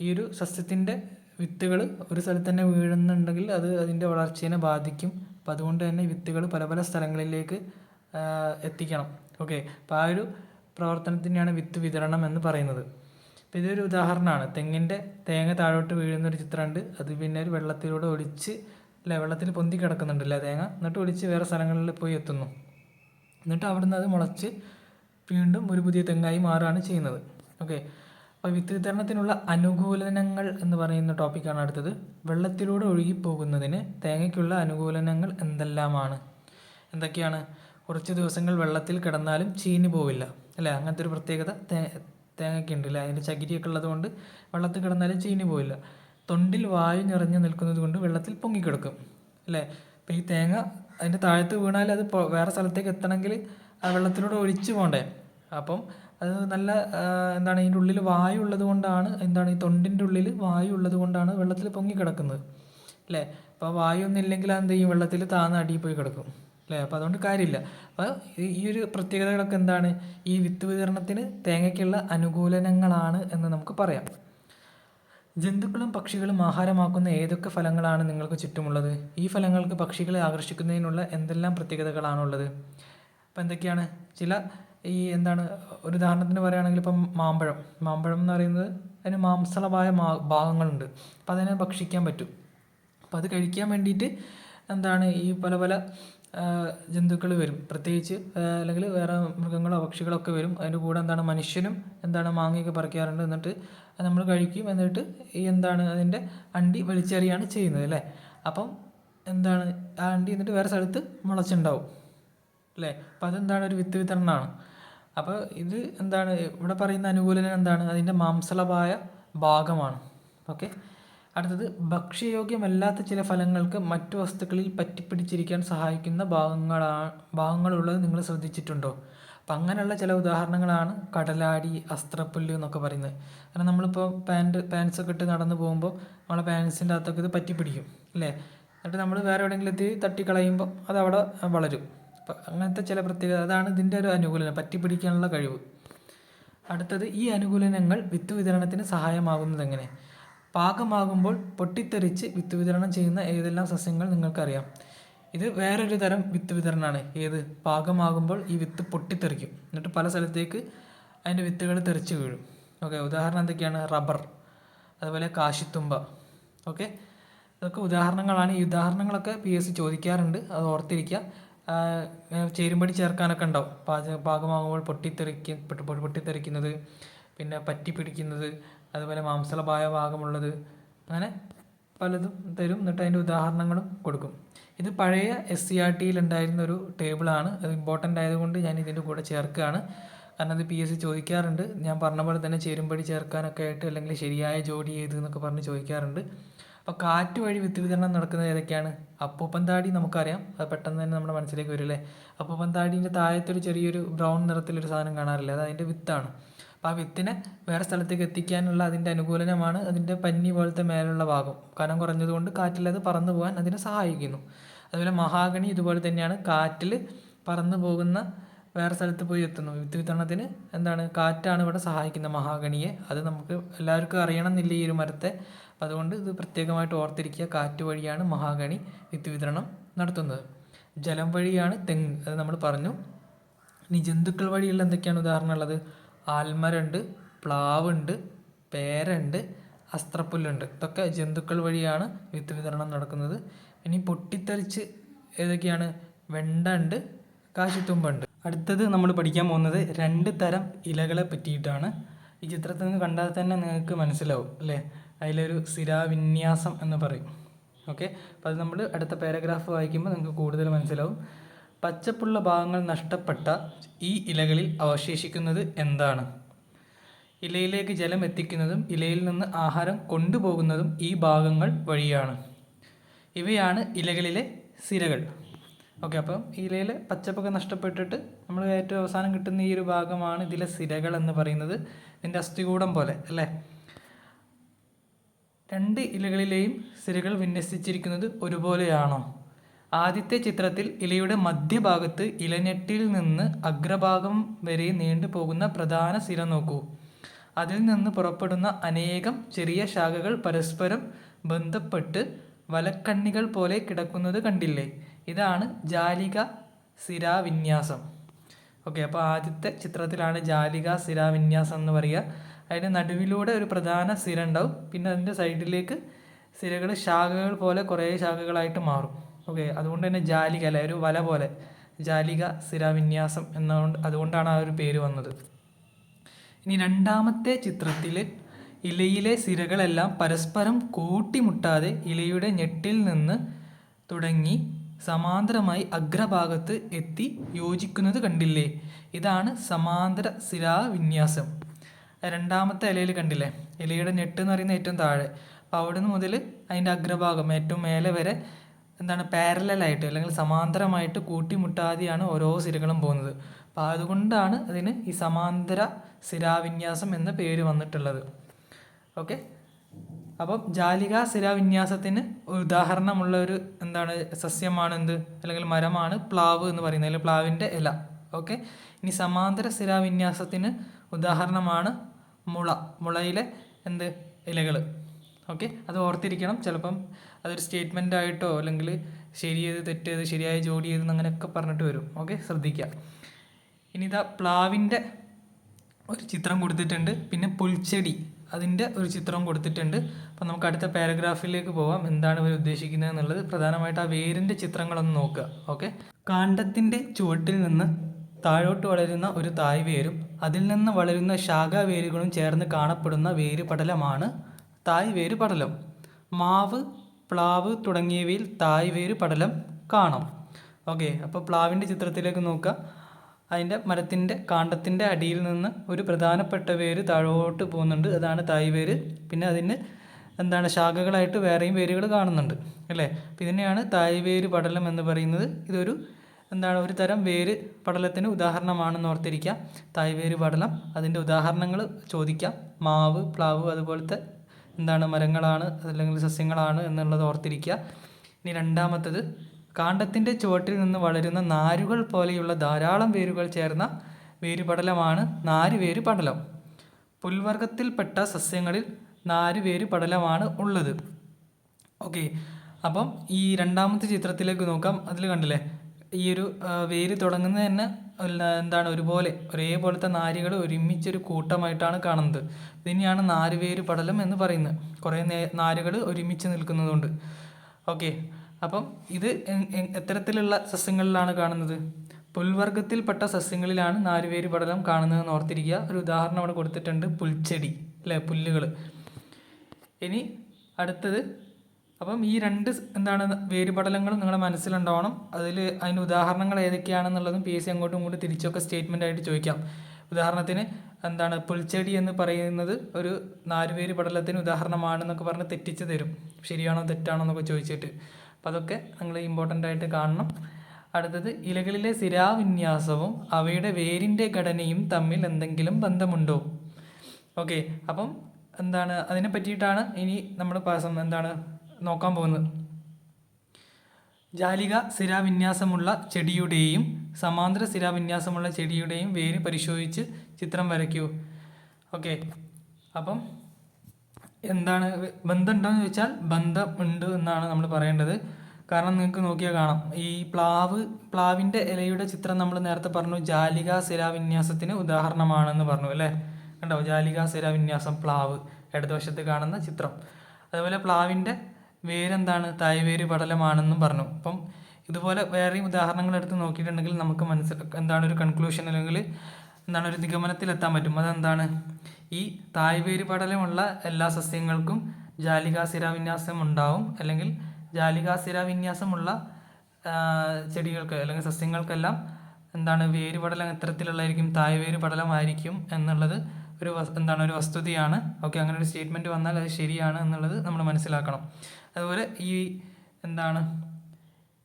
ഈ ഒരു സസ്യത്തിന്റെ വിത്തുകൾ ഒരു സ്ഥലത്ത് തന്നെ വീഴുന്നുണ്ടെങ്കിൽ അത് അതിന്റെ വളർച്ചയെ ബാധിക്കും. അപ്പം അതുകൊണ്ട് തന്നെ വിത്തുകൾ പല പല സ്ഥലങ്ങളിലേക്ക് എത്തിക്കണം. ഓക്കെ. അപ്പോൾ ആ ഒരു പ്രവർത്തനത്തിനെയാണ് വിത്ത് വിതരണം എന്ന് പറയുന്നത്. അപ്പോൾ ഇതൊരു ഉദാഹരണമാണ്. തെങ്ങിന്റെ തേങ്ങ താഴോട്ട് വീഴുന്ന ഒരു ചിത്രമുണ്ട് അത് പിന്നെ ഒരു വെള്ളത്തിലൂടെ ഒളിച്ച് അല്ല വെള്ളത്തിൽ പൊന്തി കിടക്കുന്നുണ്ടല്ലേ തേങ്ങ? എന്നിട്ട് ഒളിച്ച് വേറെ സ്ഥലങ്ങളിൽ പോയി എത്തുന്നു. എന്നിട്ട് അവിടുന്ന് അത് മുളച്ച് വീണ്ടും ഒരു പുതിയ തെങ്ങായി മാറുകയാണ് ചെയ്യുന്നത്. ഓക്കെ. അപ്പോൾ വിത്ത് വിതരണത്തിനുള്ള അനുകൂലനങ്ങൾ എന്ന് പറയുന്ന ടോപ്പിക്കാണ് അടുത്തത്. വെള്ളത്തിലൂടെ ഒഴുകിപ്പോകുന്നതിന് തേങ്ങയ്ക്കുള്ള അനുകൂലനങ്ങൾ എന്തെല്ലാമാണ്? എന്തൊക്കെയാണ്? കുറച്ച് ദിവസങ്ങൾ വെള്ളത്തിൽ കിടന്നാലും ചീഞ്ഞു പോവില്ല. അല്ലേ? അങ്ങനത്തെ ഒരു പ്രത്യേകത തേങ്ങയ്ക്ക് ഉണ്ട് അല്ലേ അതിന്റെ ചകിരിയൊക്കെ ഉള്ളത് കൊണ്ട് വെള്ളത്തിൽ കിടന്നാലും ചീഞ്ഞു പോയില്ല തൊണ്ടിൽ വായു നിറഞ്ഞു നിൽക്കുന്നത് കൊണ്ട് വെള്ളത്തിൽ പൊങ്ങിക്കിടക്കും അല്ലേ? അപ്പം ഈ തേങ്ങ അതിന്റെ താഴത്ത് വീണാൽ അത് വേറെ സ്ഥലത്തേക്ക് എത്തണമെങ്കിൽ ആ വെള്ളത്തിലൂടെ ഒലിച്ചു പോകണ്ടേ? അപ്പം അത് നല്ല എന്താണ് ഇതിന്റെ ഉള്ളിൽ വായു ഉള്ളത് കൊണ്ടാണ് എന്താണ് ഈ തൊണ്ടിന്റെ ഉള്ളിൽ വായു ഉള്ളത് കൊണ്ടാണ് വെള്ളത്തിൽ പൊങ്ങിക്കിടക്കുന്നത് അല്ലേ? അപ്പോൾ വായു ഒന്നും ഇല്ലെങ്കിൽ അത് എന്ത് ചെയ്യും? വെള്ളത്തിൽ താന്ന് അടിയിൽ പോയി കിടക്കും. അല്ലേ? അപ്പോൾ അതുകൊണ്ട് കാര്യമില്ല. അപ്പോൾ ഈ- ഒരു പ്രത്യേകതകളൊക്കെ എന്താണ്? ഈ വിത്ത് വിതരണത്തിന് തേങ്ങയ്ക്കുള്ള അനുകൂലനങ്ങളാണ് എന്ന് നമുക്ക് പറയാം. ജന്തുക്കളും പക്ഷികളും ആഹാരമാക്കുന്ന ഏതൊക്കെ ഫലങ്ങളാണ് നിങ്ങൾക്ക് ചുറ്റുമുള്ളത്? ഈ ഫലങ്ങൾക്ക് പക്ഷികളെ ആകർഷിക്കുന്നതിനുള്ള എന്തെല്ലാം പ്രത്യേകതകളാണുള്ളത്? അപ്പം എന്തൊക്കെയാണ്? ചില ഈ എന്താണ് ഒരു ഉദാഹരണത്തിന് പറയുകയാണെങ്കിൽ ഇപ്പം മാമ്പഴം. മാമ്പഴം എന്ന് പറയുന്നത് അതിന് മാംസളമായ മാ ഭാഗങ്ങളുണ്ട്. അപ്പോൾ അതിനെ ഭക്ഷിക്കാൻ പറ്റും. അപ്പം അത് കഴിക്കാൻ വേണ്ടിയിട്ട് എന്താണ് ഈ പല പല ജന്തുക്കൾ വരും. പ്രത്യേകിച്ച് അല്ലെങ്കിൽ വേറെ മൃഗങ്ങളോ പക്ഷികളോ ഒക്കെ വരും. അതിന്റെ കൂടെ എന്താണ് മനുഷ്യനും എന്താണ് മാങ്ങയൊക്കെ പറിക്കാറുണ്ട് എന്നിട്ട് നമ്മൾ കഴിക്കും. എന്നിട്ട് ഈ എന്താണ് അതിന്റെ അണ്ടി വലിച്ചെറിയാണ് ചെയ്യുന്നത് അല്ലേ? അപ്പം എന്താണ് ആ അണ്ടി എന്നിട്ട് വേറെ സ്ഥലത്ത് മുളച്ചുണ്ടാവും അല്ലേ? അപ്പം അതെന്താണ് ഒരു വിത്ത് വിതരണമാണ്. അപ്പോൾ ഇത് എന്താണ് ഇവിടെ പറയുന്ന അനുകൂലനം എന്താണ്? അതിന്റെ മാംസളമായ ഭാഗമാണ്. ഓക്കെ? അടുത്തത് ഭക്ഷ്യയോഗ്യമല്ലാത്ത ചില ഫലങ്ങൾക്ക് മറ്റു വസ്തുക്കളിൽ പറ്റിപ്പിടിച്ചിരിക്കാൻ സഹായിക്കുന്ന ഭാഗങ്ങളാ ഭാഗങ്ങളുള്ളത് നിങ്ങൾ ശ്രദ്ധിച്ചിട്ടുണ്ടോ? അപ്പം അങ്ങനെയുള്ള ചില ഉദാഹരണങ്ങളാണ് കടലാടി അസ്ത്രപ്പുല്ല് എന്നൊക്കെ പറയുന്നത്. കാരണം നമ്മളിപ്പോൾ പാന്റ് പാൻസ് ഒക്കെ ഇട്ട് നടന്നു പോകുമ്പോൾ നമ്മളെ പാൻസിന്റെ അകത്തൊക്കെ ഇത് പറ്റിപ്പിടിക്കും അല്ലേ? എന്നിട്ട് നമ്മൾ വേറെ എവിടെയെങ്കിലും എത്തി തട്ടിക്കളയുമ്പോൾ അത് അവിടെ വളരും. അപ്പം അങ്ങനത്തെ ചില പ്രത്യേകത അതാണ് ഇതിന്റെ ഒരു അനുകൂലനം പറ്റിപ്പിടിക്കാനുള്ള കഴിവ്. അടുത്തത് ഈ അനുകൂലനങ്ങൾ വിത്ത് വിതരണത്തിന് സഹായമാകുന്നത് പാകമാകുമ്പോൾ പൊട്ടിത്തെറിച്ച് വിത്ത് വിതരണം ചെയ്യുന്ന ഏതെല്ലാം സസ്യങ്ങൾ നിങ്ങൾക്കറിയാം? ഇത് വേറൊരു തരം വിത്ത് വിതരണമാണ് ഏത്? പാകമാകുമ്പോൾ ഈ വിത്ത് പൊട്ടിത്തെറിക്കും. എന്നിട്ട് പല സ്ഥലത്തേക്ക് അതിന്റെ വിത്തുകൾ തെറിച്ച് വീഴും. ഓക്കെ ഉദാഹരണം എന്തൊക്കെയാണ്? റബ്ബർ അതുപോലെ കാശിത്തുമ്പ. ഓക്കെ ഇതൊക്കെ ഉദാഹരണങ്ങളാണ്. ഈ ഉദാഹരണങ്ങളൊക്കെ പി എസ് സി ചോദിക്കാറുണ്ട്. അത് ഓർത്തിരിക്കുക. ചേരുമ്പടി ചേർക്കാനൊക്കെ ഉണ്ടാവും. പാചക പാകമാകുമ്പോൾ പൊട്ടിത്തെറിക്ക പൊട്ടി പൊട്ടി- പൊട്ടിത്തെറിക്കുന്നത് പിന്നെ പറ്റി പിടിക്കുന്നത് അതുപോലെ മാംസളപായ ഭാഗമുള്ളത് അങ്ങനെ പലതും തരും. എന്നിട്ട് അതിന്റെ ഉദാഹരണങ്ങളും കൊടുക്കും. ഇത് പഴയ എസ് സി ആർ ടിയിൽ ഉണ്ടായിരുന്ന ഒരു ടേബിളാണ്. അത് ഇമ്പോർട്ടന്റ് ആയതുകൊണ്ട് ഞാൻ ഇതിന്റെ കൂടെ ചേർക്കുകയാണ്. കാരണം അത് പി എസ് സി ചോദിക്കാറുണ്ട്. ഞാൻ പറഞ്ഞ പോലെ തന്നെ ചേരുംപടി ചേർക്കാനൊക്കെ ആയിട്ട് അല്ലെങ്കിൽ ശരിയായ ജോലി ചെയ്ത് എന്നൊക്കെ പറഞ്ഞ് ചോദിക്കാറുണ്ട്. അപ്പോൾ കാറ്റ് വഴി വിത്ത് വിതരണം നടക്കുന്നത് ഏതൊക്കെയാണ്? അപ്പൂപ്പന്താടി നമുക്കറിയാം. അത് പെട്ടെന്ന് തന്നെ നമ്മുടെ മനസ്സിലേക്ക് വരും അല്ലേ? അപ്പൂപ്പൻ താടീന്റെ താഴത്തൊരു ചെറിയൊരു ബ്രൗൺ നിറത്തിലൊരു സാധനം കാണാറില്ല? അത് അതിന്റെ വിത്താണ്. അപ്പോൾ ആ വിത്തിനെ വേറെ സ്ഥലത്തേക്ക് എത്തിക്കാനുള്ള അതിന്റെ അനുകൂലനമാണ് അതിന്റെ പന്നി പോലത്തെ മേലുള്ള ഭാഗം. കനം കുറഞ്ഞതുകൊണ്ട് കാറ്റിൽ അത് പറന്നു പോകാൻ അതിനെ സഹായിക്കുന്നു. അതുപോലെ മഹാഗണി ഇതുപോലെ തന്നെയാണ് കാറ്റിൽ പറന്നു പോകുന്ന വേറെ സ്ഥലത്ത് പോയി എത്തുന്നു. വിത്ത് വിതരണത്തിന് എന്താണ് കാറ്റാണ് ഇവിടെ സഹായിക്കുന്ന മഹാഗണിയെ. അത് നമുക്ക് എല്ലാവർക്കും അറിയണം എന്നില്ല ഈ ഒരു മരത്തെ. അതുകൊണ്ട് ഇത് പ്രത്യേകമായിട്ട് ഓർത്തിരിക്കുക. കാറ്റ് വഴിയാണ് മഹാഗണി വിത്ത് വിതരണം നടത്തുന്നത്. ജലം വഴിയാണ് തെങ്ങ്. അത് നമ്മൾ പറഞ്ഞു. ഇനി ജന്തുക്കൾ വഴിയുള്ള എന്തൊക്കെയാണ് ഉദാഹരണം ഉള്ളത്? ആൽമരമുണ്ട് പ്ലാവുണ്ട് പേരുണ്ട് അസ്ത്രപ്പുല്ലുണ്ട്. ഇതൊക്കെ ജന്തുക്കൾ വഴിയാണ് വിത്ത് വിതരണം നടക്കുന്നത്. ഇനി പൊട്ടിത്തെറിച്ച് ഏതൊക്കെയാണ്? വെണ്ട ഉണ്ട് കാശിത്തുമ്പുണ്ട്. അടുത്തത് നമ്മൾ പഠിക്കാൻ പോകുന്നത് രണ്ട് തരം ഇലകളെ പറ്റിയിട്ടാണ്. ഈ ചിത്രത്തിൽ നിന്ന് കണ്ടാൽ തന്നെ നിങ്ങൾക്ക് മനസ്സിലാവും അല്ലേ? അതിലൊരു സ്ഥിരാവിന്യാസം എന്ന് പറയും. ഓക്കെ? അപ്പോൾ അത് നമ്മൾ അടുത്ത പാരഗ്രാഫ് വായിക്കുമ്പോൾ നിങ്ങൾക്ക് കൂടുതൽ മനസ്സിലാവും. പച്ചപ്പുള്ള ഭാഗങ്ങൾ നഷ്ടപ്പെട്ട ഈ ഇലകളിൽ അവശേഷിക്കുന്നത് എന്താണ്? ഇലയിലേക്ക് ജലം എത്തിക്കുന്നതും ഇലയിൽ നിന്ന് ആഹാരം കൊണ്ടുപോകുന്നതും ഈ ഭാഗങ്ങൾ വഴിയാണ്. ഇവയാണ് ഇലകളിലെ സിരകൾ. ഓക്കെ അപ്പം ഇലയിൽ പച്ചപ്പൊക്കെ നഷ്ടപ്പെട്ടിട്ട് നമ്മൾ ഏറ്റവും അവസാനം കിട്ടുന്ന ഈ ഒരു ഭാഗമാണ് ഇതിലെ സിരകൾ എന്ന് പറയുന്നത്. ഇതിന്റെ അസ്ഥികൂടം പോലെ അല്ലേ? രണ്ട് ഇലകളിലെയും സിരകൾ വിന്യസിച്ചിരിക്കുന്നത് ഒരുപോലെയാണോ? ആദ്യത്തെ ചിത്രത്തിൽ ഇലയുടെ മധ്യഭാഗത്ത് ഇലഞ്ഞെട്ടിൽ നിന്ന് അഗ്രഭാഗം വരെ നീണ്ടു പോകുന്ന പ്രധാന സിര നോക്കൂ. അതിൽ നിന്ന് പുറപ്പെടുന്ന അനേകം ചെറിയ ശാഖകൾ പരസ്പരം ബന്ധപ്പെട്ട് വലക്കണ്ണികൾ പോലെ കിടക്കുന്നത് കണ്ടില്ലേ? ഇതാണ് ജാലിക സിരാവിന്യാസം ഓക്കെ അപ്പോൾ ആദ്യത്തെ ചിത്രത്തിലാണ് ജാലിക സിരാവിന്യാസം എന്ന് പറയുക. അതിന്റെ നടുവിലൂടെ ഒരു പ്രധാന സിര ഉണ്ടാവും. പിന്നെ അതിന്റെ സൈഡിലേക്ക് സിരകൾ ശാഖകൾ പോലെ കുറേ ശാഖകളായിട്ട് മാറും. ഓക്കെ അതുകൊണ്ട് തന്നെ ജാലിക അല്ലെ? ഒരു വല പോലെ. ജാലിക സിരാവിന്യാസം എന്നുകൊണ്ട് അതുകൊണ്ടാണ് ആ ഒരു പേര് വന്നത്. ഇനി രണ്ടാമത്തെ ചിത്രത്തിൽ ഇലയിലെ സിരകളെല്ലാം പരസ്പരം കൂട്ടിമുട്ടാതെ ഇലയുടെ ഞെട്ടിൽ നിന്ന് തുടങ്ങി സമാന്തരമായി അഗ്രഭാഗത്ത് എത്തി യോജിക്കുന്നത് കണ്ടില്ലേ? ഇതാണ് സമാന്തര സിരാവിന്യാസം രണ്ടാമത്തെ ഇലയിൽ കണ്ടില്ലേ? ഇലയുടെ ഞെട്ട് എന്ന് പറയുന്നത് ഏറ്റവും താഴെ. അപ്പോൾ അവിടുന്ന് മുതൽ അതിന്റെ അഗ്രഭാഗം ഏറ്റവും മേലെ വരെ എന്താണ് പാരലായിട്ട് അല്ലെങ്കിൽ സമാന്തരമായിട്ട് കൂട്ടിമുട്ടാതെയാണ് ഓരോ സിരകളും പോകുന്നത്. അപ്പോൾ അതുകൊണ്ടാണ് അതിന് ഈ സമാന്തര സിരാവിന്യാസം എന്ന പേര് വന്നിട്ടുള്ളത്. ഓക്കെ? അപ്പം ജാലിക സിരാവിന്യാസത്തിന് ഉദാഹരണമുള്ള ഒരു എന്താണ് സസ്യമാണ് എന്ത് അല്ലെങ്കിൽ മരമാണ് പ്ലാവ് എന്ന് പറയുന്നത്. അല്ലെങ്കിൽ പ്ലാവിന്റെ ഇല. ഓക്കെ? ഇനി സമാന്തര സിരാവിന്യാസത്തിന് ഉദാഹരണമാണ് മുള. മുളയിലെ എന്ത്? ഇലകൾ ഓക്കെ? അത് ഓർത്തിരിക്കണം. ചിലപ്പം അതൊരു സ്റ്റേറ്റ്മെന്റ് ആയിട്ടോ അല്ലെങ്കിൽ ശരി ചെയ്ത് തെറ്റ് ചെയ്ത് ശരിയായ ജോലി ചെയ്ത് അങ്ങനെയൊക്കെ പറഞ്ഞിട്ട് വരും. ഓക്കെ ശ്രദ്ധിക്കുക ഇനി ഇതാ പ്ലാവിന്റെ ഒരു ചിത്രം കൊടുത്തിട്ടുണ്ട്. പിന്നെ പുൽച്ചെടി അതിന്റെ ഒരു ചിത്രം കൊടുത്തിട്ടുണ്ട്. അപ്പോൾ നമുക്ക് അടുത്ത പാരഗ്രാഫിലേക്ക് പോവാം. എന്താണ് ഇവർ ഉദ്ദേശിക്കുന്നത് എന്നുള്ളത്. പ്രധാനമായിട്ട് ആ വേരിന്റെ ചിത്രങ്ങളൊന്ന് നോക്കുക. ഓക്കെ കാണ്ടത്തിന്റെ ചുവട്ടിൽ നിന്ന് താഴോട്ട് വളരുന്ന ഒരു തായ് വേരും അതിൽ നിന്ന് വളരുന്ന ശാഖാ വേരുകളും ചേർന്ന് കാണപ്പെടുന്ന വേര് പടലമാണ് തായ് വേര് പടലം മാവ് പ്ലാവ് തുടങ്ങിയവയിൽ തായ് വേര് പടലം കാണാം. ഓക്കെ അപ്പോൾ പ്ലാവിന്റെ ചിത്രത്തിലേക്ക് നോക്കുക. അതിന്റെ മരത്തിന്റെ കാണ്ടത്തിന്റെ അടിയിൽ നിന്ന് ഒരു പ്രധാനപ്പെട്ട വേര് താഴോട്ട് പോകുന്നുണ്ട്. അതാണ് തായ് വേര്. പിന്നെ അതിന് എന്താണ് ശാഖകളായിട്ട് വേറെയും വേരുകൾ കാണുന്നുണ്ട്. അല്ലേ? അപ്പം ഇതിനെയാണ് തായ് വേര് പടലം എന്ന് പറയുന്നത്. ഇതൊരു എന്താണ് ഒരു തരം വേര് പടലത്തിന് ഉദാഹരണമാണെന്ന് ഓർത്തിരിക്കുക തായ് വേര് പടലം. അതിന്റെ ഉദാഹരണങ്ങൾ ചോദിക്കാം. മാവ് പ്ലാവ് അതുപോലത്തെ എന്താണ് മരങ്ങളാണ് അല്ലെങ്കിൽ സസ്യങ്ങളാണ് എന്നുള്ളത് ഓർത്തിരിക്കുക. ഇനി രണ്ടാമത്തത് കാണ്ടത്തിന്റെ ചുവട്ടിൽ നിന്ന് വളരുന്ന നാരുകൾ പോലെയുള്ള ധാരാളം വേരുകൾ ചേർന്ന വേരുപടലമാണ് നാരുവേര് പടലം. പുൽവർഗത്തിൽപ്പെട്ട സസ്യങ്ങളിൽ നാരുവേര് പടലമാണ് ഉള്ളത്. ഓക്കെ. അപ്പം ഈ രണ്ടാമത്തെ ചിത്രത്തിലേക്ക് നോക്കാം. അതിൽ കണ്ടില്ലേ? ഈ ഒരു വേര് തുടങ്ങുന്നത് തന്നെ എന്താണ് ഒരുപോലെ ഒരേപോലത്തെ നാരുകൾ ഒരുമിച്ചൊരു കൂട്ടമായിട്ടാണ് കാണുന്നത്. ഇതിനെയാണ് നാരുവേര് പടലം എന്ന് പറയുന്നത്. കുറേ നേ നാരുകൾ ഒരുമിച്ച് നിൽക്കുന്നതുകൊണ്ട്. ഓക്കെ. അപ്പം ഇത് എത്തരത്തിലുള്ള സസ്യങ്ങളിലാണ് കാണുന്നത്. പുൽവർഗത്തിൽപ്പെട്ട സസ്യങ്ങളിലാണ് നാരുവേര് പടലം കാണുന്നതെന്ന് ഓർത്തിരിക്കുക. ഒരു ഉദാഹരണം അവിടെ കൊടുത്തിട്ടുണ്ട് പുൽച്ചെടി അല്ലേ? പുല്ലുകൾ ഇനി അടുത്തത് അപ്പം ഈ രണ്ട് എന്താണ് വേരുപടലങ്ങളും നിങ്ങളുടെ മനസ്സിലുണ്ടാവണം. അതിൽ അതിന് ഉദാഹരണങ്ങൾ ഏതൊക്കെയാണെന്നുള്ളതും പി എസ് സി അങ്ങോട്ടും ഇങ്ങോട്ടും തിരിച്ചൊക്കെ സ്റ്റേറ്റ്മെന്റ് ആയിട്ട് ചോദിക്കാം. ഉദാഹരണത്തിന് എന്താണ് പുൽച്ചെടി എന്ന് പറയുന്നത് ഒരു നാലുപേര് പടലത്തിന് ഉദാഹരണമാണെന്നൊക്കെ പറഞ്ഞ് തെറ്റിച്ച് തരും. ശരിയാണോ തെറ്റാണോ എന്നൊക്കെ ചോദിച്ചിട്ട്. അപ്പോൾ അതൊക്കെ നിങ്ങൾ ഇമ്പോർട്ടന്റ് ആയിട്ട് കാണണം. അടുത്തത് ഇലകളിലെ സിരാവിന്യാസവും അവയുടെ വേരിന്റെ ഘടനയും തമ്മിൽ എന്തെങ്കിലും ബന്ധമുണ്ടോ? ഓക്കെ അപ്പം എന്താണ് അതിനെ പറ്റിയിട്ടാണ് ഇനി നമ്മൾ എന്താണ് നോക്കാൻ പോകുന്നത് ജാലിക സ്ഥിരാവിന്യാസമുള്ള ചെടിയുടെയും സമാന്തര സ്ഥിരാവിന്യാസമുള്ള ചെടിയുടെയും വേര് പരിശോധിച്ച് ചിത്രം വരയ്ക്കൂ. ഓക്കെ. അപ്പം എന്താണ് ബന്ധമുണ്ടോയെന്ന് ചോദിച്ചാൽ ബന്ധമുണ്ട് എന്നാണ് നമ്മൾ പറയേണ്ടത്. കാരണം നിങ്ങൾക്ക് നോക്കിയാൽ കാണാം. ഈ പ്ലാവ് പ്ലാവിന്റെ ഇലയുടെ ചിത്രം നമ്മൾ നേരത്തെ പറഞ്ഞു ജാലിക സ്ഥിരാവിന്യാസത്തിന് ഉദാഹരണമാണെന്ന് പറഞ്ഞു അല്ലേ? കണ്ടോ? ജാലിക സ്ഥിരാവിന്യാസം പ്ലാവ് ഇടതുവശത്ത് കാണുന്ന ചിത്രം. അതുപോലെ പ്ലാവിന്റെ വേരെന്താണ്? തായ്വേര് പടലമാണെന്നും പറഞ്ഞു. അപ്പം ഇതുപോലെ വേറെയും ഉദാഹരണങ്ങൾ എടുത്ത് നോക്കിയിട്ടുണ്ടെങ്കിൽ നമുക്ക് മനസ്സിൽ എന്താണ് ഒരു കൺക്ലൂഷൻ അല്ലെങ്കിൽ എന്താണ് ഒരു നിഗമനത്തിലെത്താൻ പറ്റും? അതെന്താണ്? ഈ തായ്വേര് പടലമുള്ള എല്ലാ സസ്യങ്ങൾക്കും ജാലികാസിരാവിന്യാസം ഉണ്ടാവും അല്ലെങ്കിൽ ജാലികാസിരാവിന്യാസമുള്ള ചെടികൾക്ക് അല്ലെങ്കിൽ സസ്യങ്ങൾക്കെല്ലാം എന്താണ് വേര് പടലം എത്തരത്തിലുള്ളതായിരിക്കും തായ്വേര് പടലമായിരിക്കും എന്നുള്ളത് ഒരു എന്താണ് ഒരു വസ്തുതയാണ്. ഓക്കെ അങ്ങനെ ഒരു സ്റ്റേറ്റ്മെന്റ് വന്നാൽ അത് ശരിയാണ് എന്നുള്ളത് നമ്മൾ മനസ്സിലാക്കണം. അതുപോലെ ഈ എന്താണ്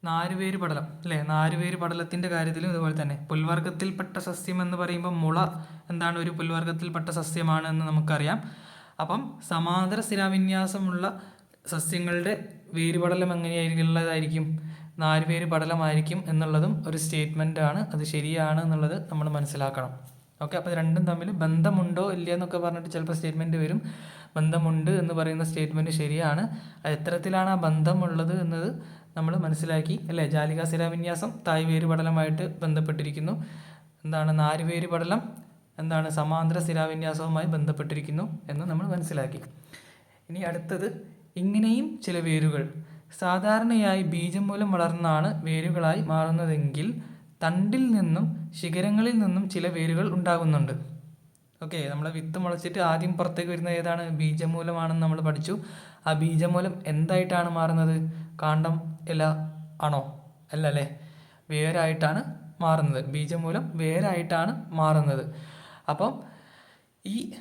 നാരുവേര് പടലം അല്ലേ? നാരുവേര് പടലത്തിന്റെ കാര്യത്തിലും ഇതുപോലെ തന്നെ. പുൽവർഗത്തിൽപ്പെട്ട സസ്യം എന്ന് പറയുമ്പോൾ മുള എന്താണ് ഒരു പുൽവർഗത്തിൽപ്പെട്ട സസ്യമാണ് എന്ന് നമുക്കറിയാം. അപ്പം സമാന്തര സ്ഥിരാവിന്യാസമുള്ള സസ്യങ്ങളുടെ വേരുപടലം എങ്ങനെയായിരിക്കുള്ളതായിരിക്കും നാലുപേര് പടലമായിരിക്കും എന്നുള്ളതും ഒരു സ്റ്റേറ്റ്മെന്റ് ആണ്. അത് ശരിയാണ് എന്നുള്ളത് നമ്മൾ മനസ്സിലാക്കണം. ഓക്കെ അപ്പോൾ രണ്ടും തമ്മിൽ ബന്ധമുണ്ടോ ഇല്ല എന്നൊക്കെ പറഞ്ഞിട്ട് ചിലപ്പോൾ സ്റ്റേറ്റ്മെന്റ് വരും. ബന്ധമുണ്ട് എന്ന് പറയുന്ന സ്റ്റേറ്റ്മെന്റ് ശരിയാണ്. അത് എത്തരത്തിലാണ് ആ ബന്ധമുള്ളത് എന്നത് നമ്മൾ മനസ്സിലാക്കി അല്ലേ? ജാലിക സ്ഥിരാവിന്യാസം തായ് വേര് പടലമായിട്ട് ബന്ധപ്പെട്ടിരിക്കുന്നു. എന്താണ് നാലുപേര് പടലം എന്താണ് സമാന്തര സ്ഥിരാവിന്യാസവുമായി ബന്ധപ്പെട്ടിരിക്കുന്നു എന്ന് നമ്മൾ മനസ്സിലാക്കി. ഇനി അടുത്തത് ഇങ്ങനെയും ചില വേരുകൾ. സാധാരണയായി ബീജം മൂലം വളർന്നാണ് വേരുകളായി മാറുന്നതെങ്കിൽ തണ്ടിൽ നിന്നും ശിഖരങ്ങളിൽ നിന്നും ചില വേരുകൾ ഉണ്ടാകുന്നുണ്ട്. ഓക്കെ നമ്മൾ വിത്ത് മുളച്ചിട്ട് ആദ്യം പുറത്തേക്ക് വരുന്ന ഏതാണ്? ബീജമൂലമാണെന്ന് നമ്മൾ പഠിച്ചു. ആ ബീജമൂലം എന്തായിട്ടാണ് മാറുന്നത്? കാണ്ടം ഇല ആണോ അല്ല അല്ലേ? വേരായിട്ടാണ് മാറുന്നത്. ബീജമൂലം വേരായിട്ടാണ് മാറുന്നത്. അപ്പം ഈ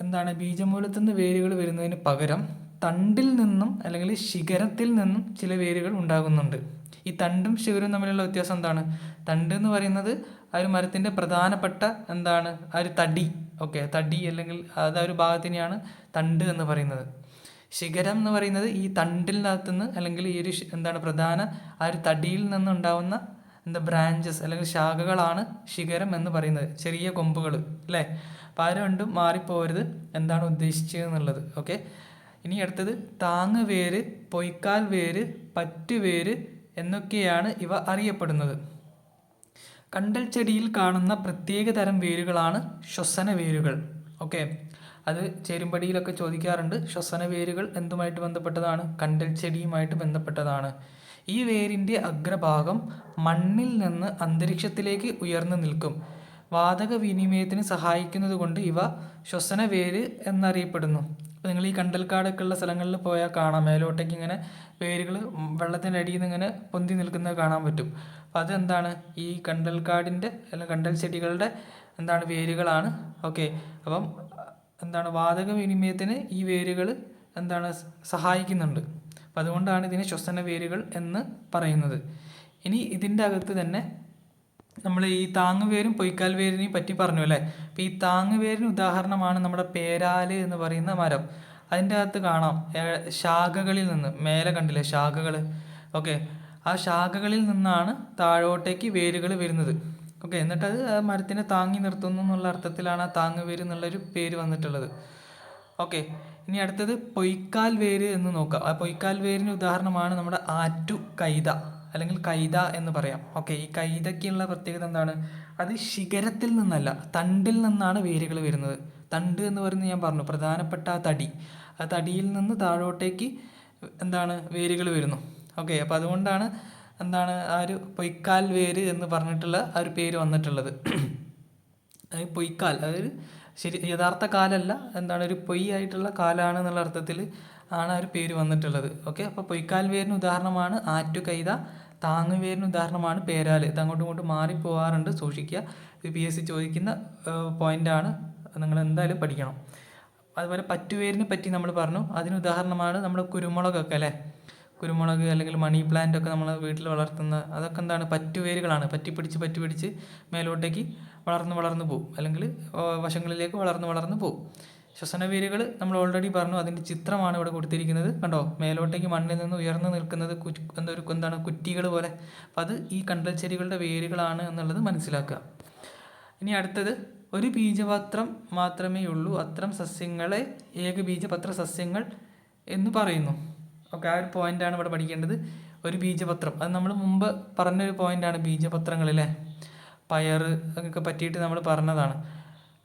എന്താണ്? ബീജമൂലത്തിൽ നിന്ന് വേരുകൾ വരുന്നതിന് പകരം തണ്ടിൽ നിന്നും അല്ലെങ്കിൽ ശിഖരത്തിൽ നിന്നും ചില വേരുകൾ ഉണ്ടാകുന്നുണ്ട്. ഈ തണ്ടും ശിഖരവും തമ്മിലുള്ള വ്യത്യാസം എന്താണ്? തണ്ട് എന്ന് പറയുന്നത് ആ ഒരു മരത്തിന്റെ പ്രധാനപ്പെട്ട എന്താണ്? ആ ഒരു തടി. ഓക്കെ തടി അല്ലെങ്കിൽ അത് ആ ഒരു ഭാഗത്തിനെയാണ് തണ്ട് എന്ന് പറയുന്നത്. ശിഖരം എന്ന് പറയുന്നത് ഈ തണ്ടിനകത്തുനിന്ന് അല്ലെങ്കിൽ ഈ ഒരു എന്താണ് പ്രധാന ആ ഒരു തടിയിൽ നിന്നുണ്ടാവുന്ന എന്താ ബ്രാഞ്ചസ് അല്ലെങ്കിൽ ശാഖകളാണ് ശിഖരം എന്ന് പറയുന്നത്. ചെറിയ കൊമ്പുകൾ അല്ലേ? അപ്പം ആ രണ്ടും മാറിപ്പോരുത് എന്താണ് ഉദ്ദേശിച്ചത് എന്നുള്ളത് ഓക്കെ ഇനി അടുത്തത് താങ്ങ് വേര് പൊയ്ക്കാൽ വേര് പറ്റുവേര് എന്നൊക്കെയാണ് ഇവ അറിയപ്പെടുന്നത്. കണ്ടൽ ചെടിയിൽ കാണുന്ന പ്രത്യേക തരം വേരുകളാണ് ശ്വസന വേരുകൾ. ഓക്കെ. അത് ചേരുംപടിയിലൊക്കെ ചോദിക്കാറുണ്ട്. ശ്വസന വേരുകൾ എന്തുമായിട്ട് ബന്ധപ്പെട്ടതാണ്? കണ്ടൽ ചെടിയുമായിട്ട് ബന്ധപ്പെട്ടതാണ്. ഈ വേരിന്റെ അഗ്രഭാഗം മണ്ണിൽ നിന്ന് അന്തരീക്ഷത്തിലേക്ക് ഉയർന്നു നിൽക്കും. വാതക വിനിമയത്തിന് സഹായിക്കുന്നത് കൊണ്ട് ഇവ ശ്വസന വേര് എന്നറിയപ്പെടുന്നു. അപ്പോൾ നിങ്ങൾ ഈ കണ്ടൽക്കാടൊക്കെ ഉള്ള സ്ഥലങ്ങളിൽ പോയാൽ കാണാം. മേലോട്ടേക്ക് ഇങ്ങനെ വേരുകൾ വെള്ളത്തിന്റെ അടിയിൽ നിന്ന് ഇങ്ങനെ പൊന്തി നിൽക്കുന്നത് കാണാൻ പറ്റും. അപ്പോൾ അതെന്താണ്? ഈ കണ്ടൽക്കാടിന്റെ അല്ലെങ്കിൽ കണ്ടൽ ചെടികളുടെ എന്താണ് വേരുകളാണ്. ഓക്കെ. അപ്പം എന്താണ്? വാതക വിനിമയത്തിന് ഈ വേരുകൾ എന്താണ് സഹായിക്കുന്നുണ്ട്. അപ്പം അതുകൊണ്ടാണ് ഇതിനെ ശ്വസന വേരുകൾ എന്ന് പറയുന്നത്. ഇനി ഇതിന്റെ അകത്ത് തന്നെ നമ്മൾ ഈ താങ്ങുവേരും പൊയ്ക്കാൽ വേരിനെയും പറ്റി പറഞ്ഞു അല്ലേ അപ്പം ഈ താങ്ങുവേരിന് ഉദാഹരണമാണ് നമ്മുടെ പേരാൽ എന്ന് പറയുന്ന മരം. അതിന്റെ അകത്ത് കാണാം. ശാഖകളിൽ നിന്ന്. മേലെ കണ്ടില്ലേ ശാഖകൾ ഓക്കെ. ആ ശാഖകളിൽ നിന്നാണ് താഴോട്ടേക്ക് വേരുകൾ വരുന്നത്. ഓക്കെ എന്നിട്ട് അത് മരത്തിനെ താങ്ങി നിർത്തുന്നു എന്നുള്ള അർത്ഥത്തിലാണ് ആ താങ്ങുവേര് എന്നുള്ളൊരു പേര് വന്നിട്ടുള്ളത്. ഓക്കെ. ഇനി അടുത്തത് പൊയ്ക്കാൽ വേര് എന്ന് നോക്കാം. ആ പൊയ്ക്കാൽ വേരിന് ഉദാഹരണമാണ് നമ്മുടെ ആറ്റു കൈത. അല്ലെങ്കിൽ കൈത എന്ന് പറയാം. ഓക്കെ ഈ കൈതയ്ക്കുള്ള പ്രത്യേകത എന്താണ്? അത് ശിഖരത്തിൽ നിന്നല്ല തണ്ടിൽ നിന്നാണ് വേരുകൾ വരുന്നത്. തണ്ട് എന്ന് പറയുന്നത് ഞാൻ പറഞ്ഞു പ്രധാനപ്പെട്ട ആ തടി. ആ തടിയിൽ നിന്ന് താഴോട്ടേക്ക് എന്താണ്? വേരുകൾ വരുന്നു. ഓക്കെ അപ്പോൾ അതുകൊണ്ടാണ് എന്താണ് ആ ഒരു പൊയ്ക്കാൽ വേര് എന്ന് പറഞ്ഞിട്ടുള്ള ആ ഒരു പേര് വന്നിട്ടുള്ളത്. പൊയ്ക്കാൽ അതായത് ശരി യഥാർത്ഥ കാലല്ല എന്താണ് ഒരു പൊയ്യായിട്ടുള്ള കാലാണ് എന്നുള്ള അർത്ഥത്തിൽ ആണ് ഒരു പേര് വന്നിട്ടുള്ളത്. ഓക്കെ അപ്പോൾ പൊയ്ക്കാൽ വേരിന് ഉദാഹരണമാണ് ആറ്റുകൈത താങ്ങുവേരിന് ഉദാഹരണമാണ് പേരാൽ. ഇത് അങ്ങോട്ടും ഇങ്ങോട്ടും മാറിപ്പോവാറുണ്ട്. സൂക്ഷിക്കുക. ഇത് പി എസ് സി ചോദിക്കുന്ന പോയിന്റാണ് നിങ്ങൾ എന്തായാലും പഠിക്കണം. അതുപോലെ പറ്റുവേരിനെ പറ്റി നമ്മൾ പറഞ്ഞു. അതിന് ഉദാഹരണമാണ് നമ്മുടെ കുരുമുളകൊക്കെ അല്ലേ? കുരുമുളക് അല്ലെങ്കിൽ മണി പ്ലാന്റ് ഒക്കെ നമ്മൾ വീട്ടിൽ വളർത്തുന്ന അതൊക്കെ എന്താണ്? പറ്റുവേരുകളാണ്. പറ്റി പിടിച്ച് പറ്റി പിടിച്ച് മേലോട്ടേക്ക് വളർന്ന് വളർന്ന് പോകും അല്ലെങ്കിൽ വശങ്ങളിലേക്ക് വളർന്ന് വളർന്ന് പോകും ശ്വസനവേരുകൾ നമ്മൾ ഓൾറെഡി പറഞ്ഞു. അതിന്റെ ചിത്രമാണ് ഇവിടെ കൊടുത്തിരിക്കുന്നത്. കണ്ടോ? മേലോട്ടേക്ക് മണ്ണിൽ നിന്ന് ഉയർന്നു നിൽക്കുന്നത് എന്തൊരു എന്താണ്? കുറ്റികൾ പോലെ. അപ്പം അത് ഈ കണ്ടൽച്ചെടികളുടെ വേരുകളാണ് എന്നുള്ളത് മനസ്സിലാക്കുക. ഇനി അടുത്തത് ഒരു ബീജപത്രം മാത്രമേ ഉള്ളൂ. അത്തരം സസ്യങ്ങളെ ഏക ഏകബീജപത്ര സസ്യങ്ങൾ എന്ന് പറയുന്നു. ഓക്കെ ആ ഒരു പോയിന്റാണ് ഇവിടെ പഠിക്കേണ്ടത്. ഒരു ബീജപത്രം. അത് നമ്മൾ മുമ്പ് പറഞ്ഞൊരു പോയിന്റാണ് ബീജപത്രങ്ങളിലെ പയർ ഒക്കെ പറ്റിയിട്ട് നമ്മൾ പറഞ്ഞതാണ്.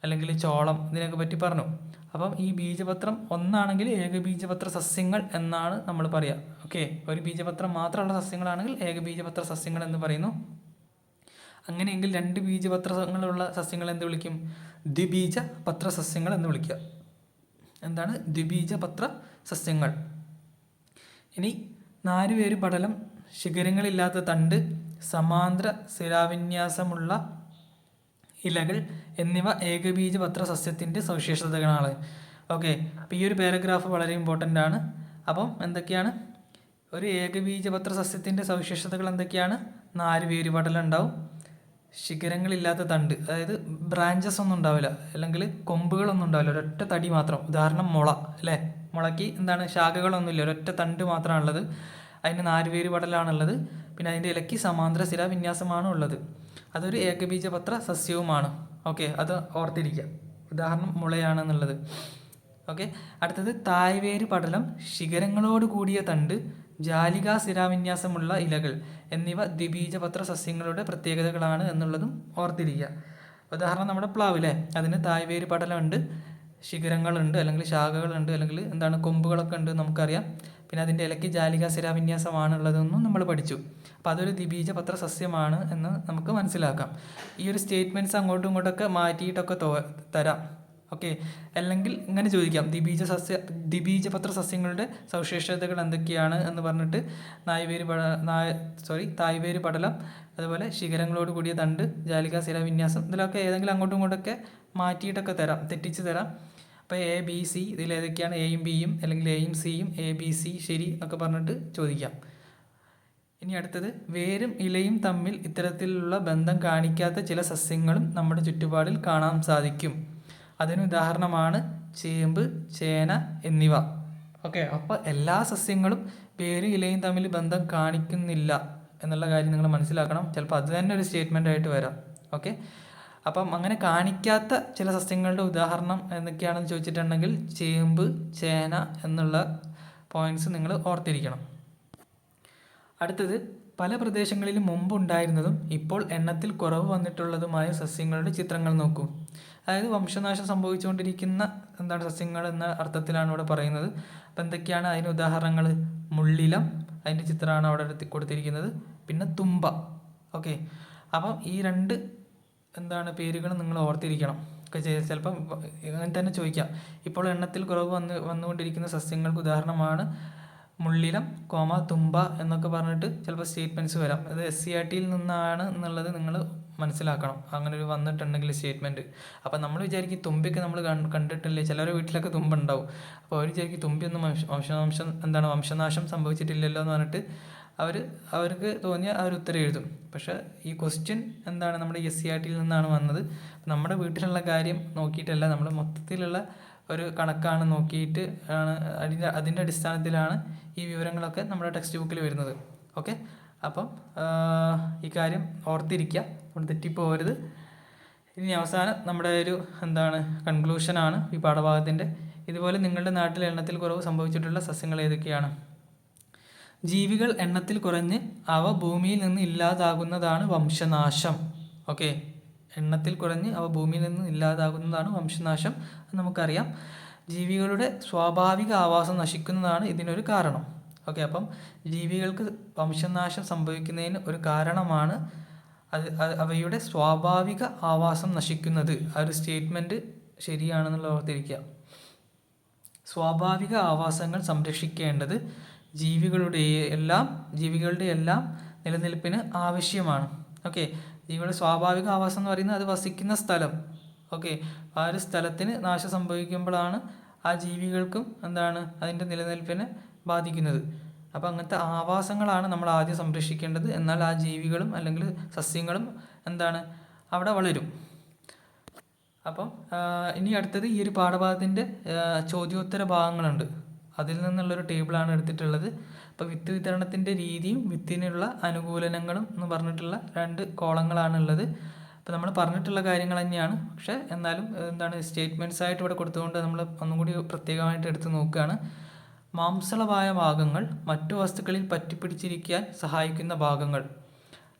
അല്ലെങ്കിൽ ചോളം ഇതിനൊക്കെ പറ്റി പറഞ്ഞു. അപ്പം ഈ ബീജപത്രം ഒന്നാണെങ്കിൽ ഏകബീജപത്ര സസ്യങ്ങൾ എന്നാണ് നമ്മൾ പറയുക ഓക്കെ ഒരു ബീജപത്രം മാത്രമുള്ള സസ്യങ്ങളാണെങ്കിൽ ഏകബീജപത്ര സസ്യങ്ങൾ എന്ന് പറയുന്നു. അങ്ങനെയെങ്കിൽ രണ്ട് ബീജപത്രങ്ങളുള്ള സസ്യങ്ങൾ എന്ത് വിളിക്കും? ദ്വിബീജ പത്ര സസ്യങ്ങൾ എന്ന് വിളിക്കുക. എന്താണ്? ദ്വിബീജ പത്ര സസ്യങ്ങൾ. ഇനി നാലുപേര് പടലം ശിഖരങ്ങളില്ലാത്ത തണ്ട് സമാന്തര ശിലാവിന്യാസമുള്ള ഇലകൾ എന്നിവ ഏകബീജപത്ര സസ്യത്തിന്റെ സവിശേഷതകളാണ്. ഓക്കെ അപ്പോൾ ഈ ഒരു പാരഗ്രാഫ് വളരെ ഇമ്പോർട്ടന്റ് ആണ്. അപ്പം എന്തൊക്കെയാണ്? ഒരു ഏകബീജപത്ര സസ്യത്തിന്റെ സവിശേഷതകൾ എന്തൊക്കെയാണ്? നാല് വേരുപടലം ഉണ്ടാവും ശിഖരങ്ങളില്ലാത്ത തണ്ട് അതായത് ബ്രാഞ്ചസ് ഒന്നും ഉണ്ടാവില്ല. അല്ലെങ്കിൽ കൊമ്പുകളൊന്നും ഉണ്ടാവില്ല. ഒരൊറ്റ തടി മാത്രം. ഉദാഹരണം മുള അല്ലേ? മുളയ്ക്ക് എന്താണ്? ശാഖകളൊന്നുമില്ല. ഒരൊറ്റ തണ്ട് മാത്രമാണുള്ളത്. അതിന് നാലുപേര് പടലാണുള്ളത് പിന്നെ അതിന്റെ ഇലയ്ക്ക് സമാന്തര സ്ഥിര വിന്യാസമാണ് ഉള്ളത് അതൊരു ഏകബീജപത്ര സസ്യവുമാണ്. ഓക്കെ അത് ഓർത്തിരിക്കുക ഉദാഹരണം മുളയാണെന്നുള്ളത്. ഓക്കെ അടുത്തത് തായ്വേര് പടലം ശിഖരങ്ങളോട് കൂടിയ തണ്ട് ജാലികാ സ്ഥിരാവിന്യാസമുള്ള ഇലകൾ എന്നിവ ദ്വിബീജപത്ര സസ്യങ്ങളുടെ പ്രത്യേകതകളാണ് എന്നുള്ളതും ഓർത്തിരിക്കുക ഉദാഹരണം നമ്മുടെ പ്ലാവ് അല്ലേ അതിന് തായ്വേര് പടലമുണ്ട് ശിഖരങ്ങളുണ്ട് അല്ലെങ്കിൽ ശാഖകളുണ്ട് അല്ലെങ്കിൽ എന്താണ് കൊമ്പുകളൊക്കെ ഉണ്ട് നമുക്കറിയാം. പിന്നെ അതിന്റെ ഇലയ്ക്ക് ജാലിക സ്ഥിരാവിന്യാസമാണുള്ളതെന്നും നമ്മൾ പഠിച്ചു. അപ്പോൾ അതൊരു ദ്വിബീജ പത്ര സസ്യമാണ് എന്ന് നമുക്ക് മനസ്സിലാക്കാം. ഈ ഒരു സ്റ്റേറ്റ്മെന്റ്സ് അങ്ങോട്ടും ഇങ്ങോട്ടൊക്കെ മാറ്റിയിട്ടൊക്കെ തരാം. ഓക്കെ? അല്ലെങ്കിൽ ഇങ്ങനെ ചോദിക്കാം. ദ്വിബീജ സസ്യ ദ്വിബീജപത്ര സസ്യങ്ങളുടെ സവിശേഷതകൾ എന്തൊക്കെയാണ് എന്ന് പറഞ്ഞിട്ട് നായ്വേര് പട നായ സോറി തായ്വേര് പടലം അതുപോലെ ശിഖരങ്ങളോട് കൂടിയ തണ്ട് ജാലിക ശില വിന്യാസം ഇതിലൊക്കെ ഏതെങ്കിലും അങ്ങോട്ടും ഇങ്ങോട്ടൊക്കെ മാറ്റിയിട്ടൊക്കെ തരാം. തെറ്റിച്ച് തരാം. അപ്പോൾ എ ബി സി ഇതിൽ ഏതൊക്കെയാണ് എയും ബിയും അല്ലെങ്കിൽ എയും സിയും എ ബി സി ശരി എന്നൊക്കെ പറഞ്ഞിട്ട് ചോദിക്കാം. ഇനി അടുത്തത് വേരും ഇലയും തമ്മിൽ ഇത്തരത്തിലുള്ള ബന്ധം കാണിക്കാത്ത ചില സസ്യങ്ങളും നമ്മുടെ ചുറ്റുപാടിൽ കാണാൻ സാധിക്കും. അതിന് ഉദാഹരണമാണ് ചേമ്പ് ചേന എന്നിവ. ഓക്കെ അപ്പോൾ എല്ലാ സസ്യങ്ങളും വേരും ഇലയും തമ്മിൽ ബന്ധം കാണിക്കുന്നില്ല എന്നുള്ള കാര്യം നിങ്ങൾ മനസ്സിലാക്കണം. ചിലപ്പോൾ അത് തന്നെ ഒരു സ്റ്റേറ്റ്മെന്റ് ആയിട്ട് വരാം. ഓക്കെ അപ്പം അങ്ങനെ കാണിക്കാത്ത ചില സസ്യങ്ങളുടെ ഉദാഹരണം എന്തൊക്കെയാണെന്ന് ചോദിച്ചിട്ടുണ്ടെങ്കിൽ ചേമ്പ് ചേന എന്നുള്ള പോയിന്റ്സ് നിങ്ങൾ ഓർത്തിരിക്കണം. അടുത്തത് പല പ്രദേശങ്ങളിലും മുമ്പുണ്ടായിരുന്നതും ഇപ്പോൾ എണ്ണത്തിൽ കുറവ് വന്നിട്ടുള്ളതുമായ സസ്യങ്ങളുടെ ചിത്രങ്ങൾ നോക്കൂ. അതായത് വംശനാശം സംഭവിച്ചുകൊണ്ടിരിക്കുന്ന എന്താണ് സസ്യങ്ങൾ എന്ന അർത്ഥത്തിലാണ് ഇവിടെ പറയുന്നത്. അപ്പം എന്തൊക്കെയാണ് അതിന് ഉദാഹരണങ്ങൾ? മുള്ളിലം അതിന്റെ ചിത്രമാണ് അവിടെ കൊടുത്തിരിക്കുന്നത്. പിന്നെ തുമ്പ. ഓക്കെ. അപ്പം ഈ രണ്ട് എന്താണ് പേരുകൾ നിങ്ങൾ ഓർത്തിരിക്കണം. ഒക്കെ ചെയ്ത് ചിലപ്പം അങ്ങനെ തന്നെ ചോദിക്കാം. ഇപ്പോൾ എണ്ണത്തിൽ കുറവ് വന്ന് വന്നുകൊണ്ടിരിക്കുന്ന സസ്യങ്ങൾക്ക് ഉദാഹരണമാണ് മുള്ളിലം കോമ തുമ്പ എന്നൊക്കെ പറഞ്ഞിട്ട് ചിലപ്പോൾ സ്റ്റേറ്റ്മെന്റ്സ് വരാം. അത് എസ് സി ആർ ടിയിൽ നിന്നാണ് എന്നുള്ളത് നിങ്ങൾ മനസ്സിലാക്കണം. അങ്ങനെ ഒരു വന്നിട്ടുണ്ടെങ്കിൽ സ്റ്റേറ്റ്മെന്റ് അപ്പം നമ്മൾ വിചാരിക്കും തുമ്പിയൊക്കെ നമ്മൾ കണ്ടിട്ടില്ലേ? ചിലരുടെ വീട്ടിലൊക്കെ തുമ്പുണ്ടാവും. അപ്പോൾ അവർ വിചാരിക്കും തുമ്പിയൊന്നും വംശ വംശനാശം എന്താണ് വംശനാശം സംഭവിച്ചിട്ടില്ലല്ലോ എന്ന് പറഞ്ഞിട്ട് അവർ അവർക്ക് തോന്നിയ ആ ഒരു ഉത്തരം എഴുതും. പക്ഷേ ഈ ക്വസ്റ്റ്യൻ എന്താണ് നമ്മുടെ എസ് സി ആർ ടിയിൽ നിന്നാണ് വന്നത്. നമ്മുടെ വീട്ടിലുള്ള കാര്യം നോക്കിയിട്ടല്ല നമ്മൾ മൊത്തത്തിലുള്ള ഒരു കണക്കാണ് നോക്കിയിട്ട് ആണ് അതിന്റെ അതിന്റെ അടിസ്ഥാനത്തിലാണ് ഈ വിവരങ്ങളൊക്കെ നമ്മുടെ ടെക്സ്റ്റ് ബുക്കിൽ വരുന്നത്. ഓക്കെ അപ്പം ഈ കാര്യം ഓർത്തിരിക്കുക. നമ്മൾ തെറ്റിപ്പോകരുത് ഇനി അവസാനം നമ്മുടെ ഒരു എന്താണ് കൺക്ലൂഷനാണ് ഈ പാഠഭാഗത്തിന്റെ. ഇതുപോലെ നിങ്ങളുടെ നാട്ടിൽ എണ്ണത്തിൽ കുറവ് സംഭവിച്ചിട്ടുള്ള സസ്യങ്ങൾ ഏതൊക്കെയാണ്? ജീവികൾ എണ്ണത്തിൽ കുറഞ്ഞ് അവ ഭൂമിയിൽ നിന്ന് ഇല്ലാതാകുന്നതാണ് വംശനാശം. ഓക്കെ? എണ്ണത്തിൽ കുറഞ്ഞ് അവ ഭൂമിയിൽ നിന്ന് ഇല്ലാതാകുന്നതാണ് വംശനാശം. നമുക്കറിയാം. ജീവികളുടെ സ്വാഭാവിക ആവാസം നശിക്കുന്നതാണ് ഇതിനൊരു കാരണം. ഓക്കെ? അപ്പം ജീവികൾക്ക് വംശനാശം സംഭവിക്കുന്നതിന് ഒരു കാരണമാണ് അത് അവയുടെ സ്വാഭാവിക ആവാസം നശിക്കുന്നത്. ആ ഒരു സ്റ്റേറ്റ്മെന്റ് ശരിയാണെന്നുള്ള ഓർത്തിരിക്കുക. സ്വാഭാവിക ആവാസങ്ങൾ സംരക്ഷിക്കേണ്ടത് ജീവികളുടെ എല്ലാം ജീവികളുടെ എല്ലാം നിലനിൽപ്പിന് ആവശ്യമാണ്. ഓക്കെ ജീവികളുടെ സ്വാഭാവിക ആവാസം എന്ന് പറയുന്നത് അത് വസിക്കുന്ന സ്ഥലം. ഓക്കെ ആ ഒരു സ്ഥലത്തിന് നാശം സംഭവിക്കുമ്പോഴാണ് ആ ജീവികൾക്കും എന്താണ് അതിന്റെ നിലനിൽപ്പിനെ ബാധിക്കുന്നത്. അപ്പോൾ അങ്ങനത്തെ ആവാസങ്ങളാണ് നമ്മൾ ആദ്യം സംരക്ഷിക്കേണ്ടത്. എന്നാൽ ആ ജീവികളും അല്ലെങ്കിൽ സസ്യങ്ങളും എന്താണ് അവിടെ വളരും. അപ്പം ഇനി അടുത്തത് ഈ ഒരു പാഠഭാഗത്തിന്റെ ചോദ്യോത്തര ഭാഗങ്ങളുണ്ട്. അതിൽ നിന്നുള്ളൊരു ടേബിളാണ് എടുത്തിട്ടുള്ളത്. അപ്പോൾ വിത്ത് വിതരണത്തിന്റെ രീതിയും വിത്തിനുള്ള അനുകൂലനങ്ങളും എന്ന് പറഞ്ഞിട്ടുള്ള രണ്ട് കോളങ്ങളാണ് ഉള്ളത് അപ്പോൾ നമ്മൾ പറഞ്ഞിട്ടുള്ള കാര്യങ്ങൾ തന്നെയാണ്. പക്ഷേ എന്നാലും എന്താണ് സ്റ്റേറ്റ്മെന്റ്സ് ആയിട്ട് ഇവിടെ കൊടുത്തുകൊണ്ട് നമ്മൾ ഒന്നും കൂടി പ്രത്യേകമായിട്ട് എടുത്ത് നോക്കുകയാണ്. മാംസളമായ ഭാഗങ്ങൾ മറ്റു വസ്തുക്കളിൽ പറ്റിപ്പിടിച്ചിരിക്കാൻ സഹായിക്കുന്ന ഭാഗങ്ങൾ.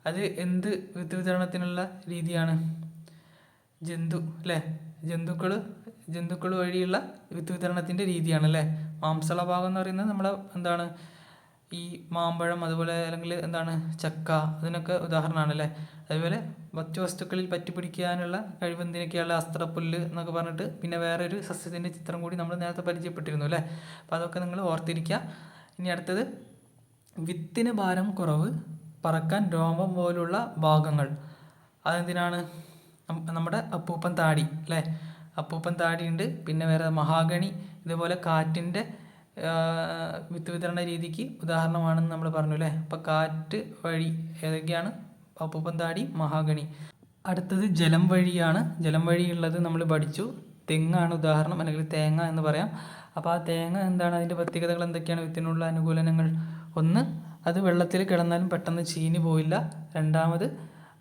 അത് എന്ത് വിത്ത് വിതരണത്തിനുള്ള രീതിയാണ്? ജന്തു അല്ലേ? ജന്തുക്കൾ ജന്തുക്കൾ വഴിയുള്ള വിത്ത് വിതരണത്തിന്റെ രീതിയാണ് അല്ലേ മാംസള ഭാഗം എന്ന് പറയുന്നത് നമ്മുടെ എന്താണ് ഈ മാമ്പഴം അതുപോലെ അല്ലെങ്കിൽ എന്താണ് ചക്ക അതിനൊക്കെ ഉദാഹരണമാണ് അല്ലേ അതുപോലെ മറ്റു വസ്തുക്കളിൽ പറ്റിപ്പിടിക്കാനുള്ള കഴിവെന്തിനൊക്കെയുള്ള അസ്ത്രപ്പുല്ല് എന്നൊക്കെ പറഞ്ഞിട്ട് പിന്നെ വേറെ ഒരു സസ്യത്തിന്റെ ചിത്രം കൂടി നമ്മൾ നേരത്തെ പരിചയപ്പെട്ടിരുന്നു അല്ലേ? അപ്പോൾ അതൊക്കെ നിങ്ങൾ ഓർത്തിരിക്കുക. ഇനി അടുത്തത് വിത്തിന് ഭാരം കുറവ് പറക്കാൻ രോമം പോലുള്ള ഭാഗങ്ങൾ അതെന്തിനാണ്? നമ്മുടെ അപ്പൂപ്പൻ താടി അല്ലേ? അപ്പൂപ്പൻ താടിയുണ്ട്. പിന്നെ വേറെ മഹാഗണി ഇതുപോലെ കാറ്റിന്റെ വിത്ത് വിതരണ രീതിക്ക് ഉദാഹരണമാണെന്ന് നമ്മൾ പറഞ്ഞു അല്ലേ? അപ്പോൾ കാറ്റ് വഴി ഏതൊക്കെയാണ്? അപ്പൂപ്പൻ താടി മഹാഗണി. അടുത്തത് ജലം വഴിയാണ്. ജലം വഴിയുള്ളത് നമ്മൾ പഠിച്ചു. തെങ്ങാണ് ഉദാഹരണം അല്ലെങ്കിൽ തേങ്ങ എന്ന് പറയാം. അപ്പോൾ ആ തേങ്ങ എന്താണ്? അതിന്റെ പ്രത്യേകതകൾ എന്തൊക്കെയാണ്? വിത്തിനുള്ള അനുകൂലനങ്ങൾ ഒന്ന് അത് വെള്ളത്തിൽ കിടന്നാലും പെട്ടെന്ന് ചീഞ്ഞു പോയില്ല രണ്ടാമത്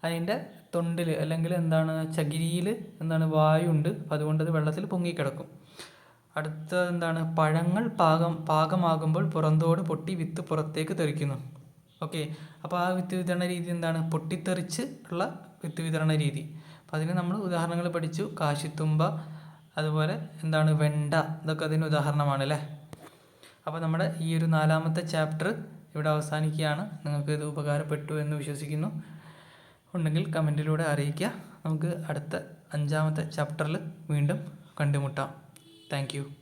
അതിന്റെ തൊണ്ടിൽ അല്ലെങ്കിൽ എന്താണ് ചകിരിയിൽ എന്താണ് വായുണ്ട് അപ്പം അതുകൊണ്ട് അത് വെള്ളത്തിൽ പൊങ്ങിക്കിടക്കും. അടുത്ത എന്താണ് പഴങ്ങൾ പാകം പാകമാകുമ്പോൾ പുറന്തോട് പൊട്ടി വിത്ത് പുറത്തേക്ക് തെറിക്കുന്നു. ഓക്കെ അപ്പോൾ ആ വിത്ത് വിതരണ രീതി എന്താണ്? പൊട്ടിത്തെറിച്ച് ഉള്ള വിത്ത് വിതരണ രീതി. അപ്പോൾ അതിന് നമ്മൾ ഉദാഹരണങ്ങൾ പഠിച്ചു. കാശിത്തുമ്പ അതുപോലെ എന്താണ് വെണ്ട ഇതൊക്കെ അതിന് ഉദാഹരണമാണ് അല്ലേ? അപ്പോൾ നമ്മുടെ ഈ ഒരു നാലാമത്തെ ചാപ്റ്റർ ഇവിടെ അവസാനിക്കുകയാണ്. നിങ്ങൾക്ക് ഇത് ഉപകാരപ്പെട്ടു എന്ന് വിശ്വസിക്കുന്നു. ഉണ്ടെങ്കിൽ കമന്റിലൂടെ അറിയിക്കുക. നമുക്ക് അടുത്ത അഞ്ചാമത്തെ ചാപ്റ്ററിൽ വീണ്ടും കണ്ടുമുട്ടാം. താങ്ക്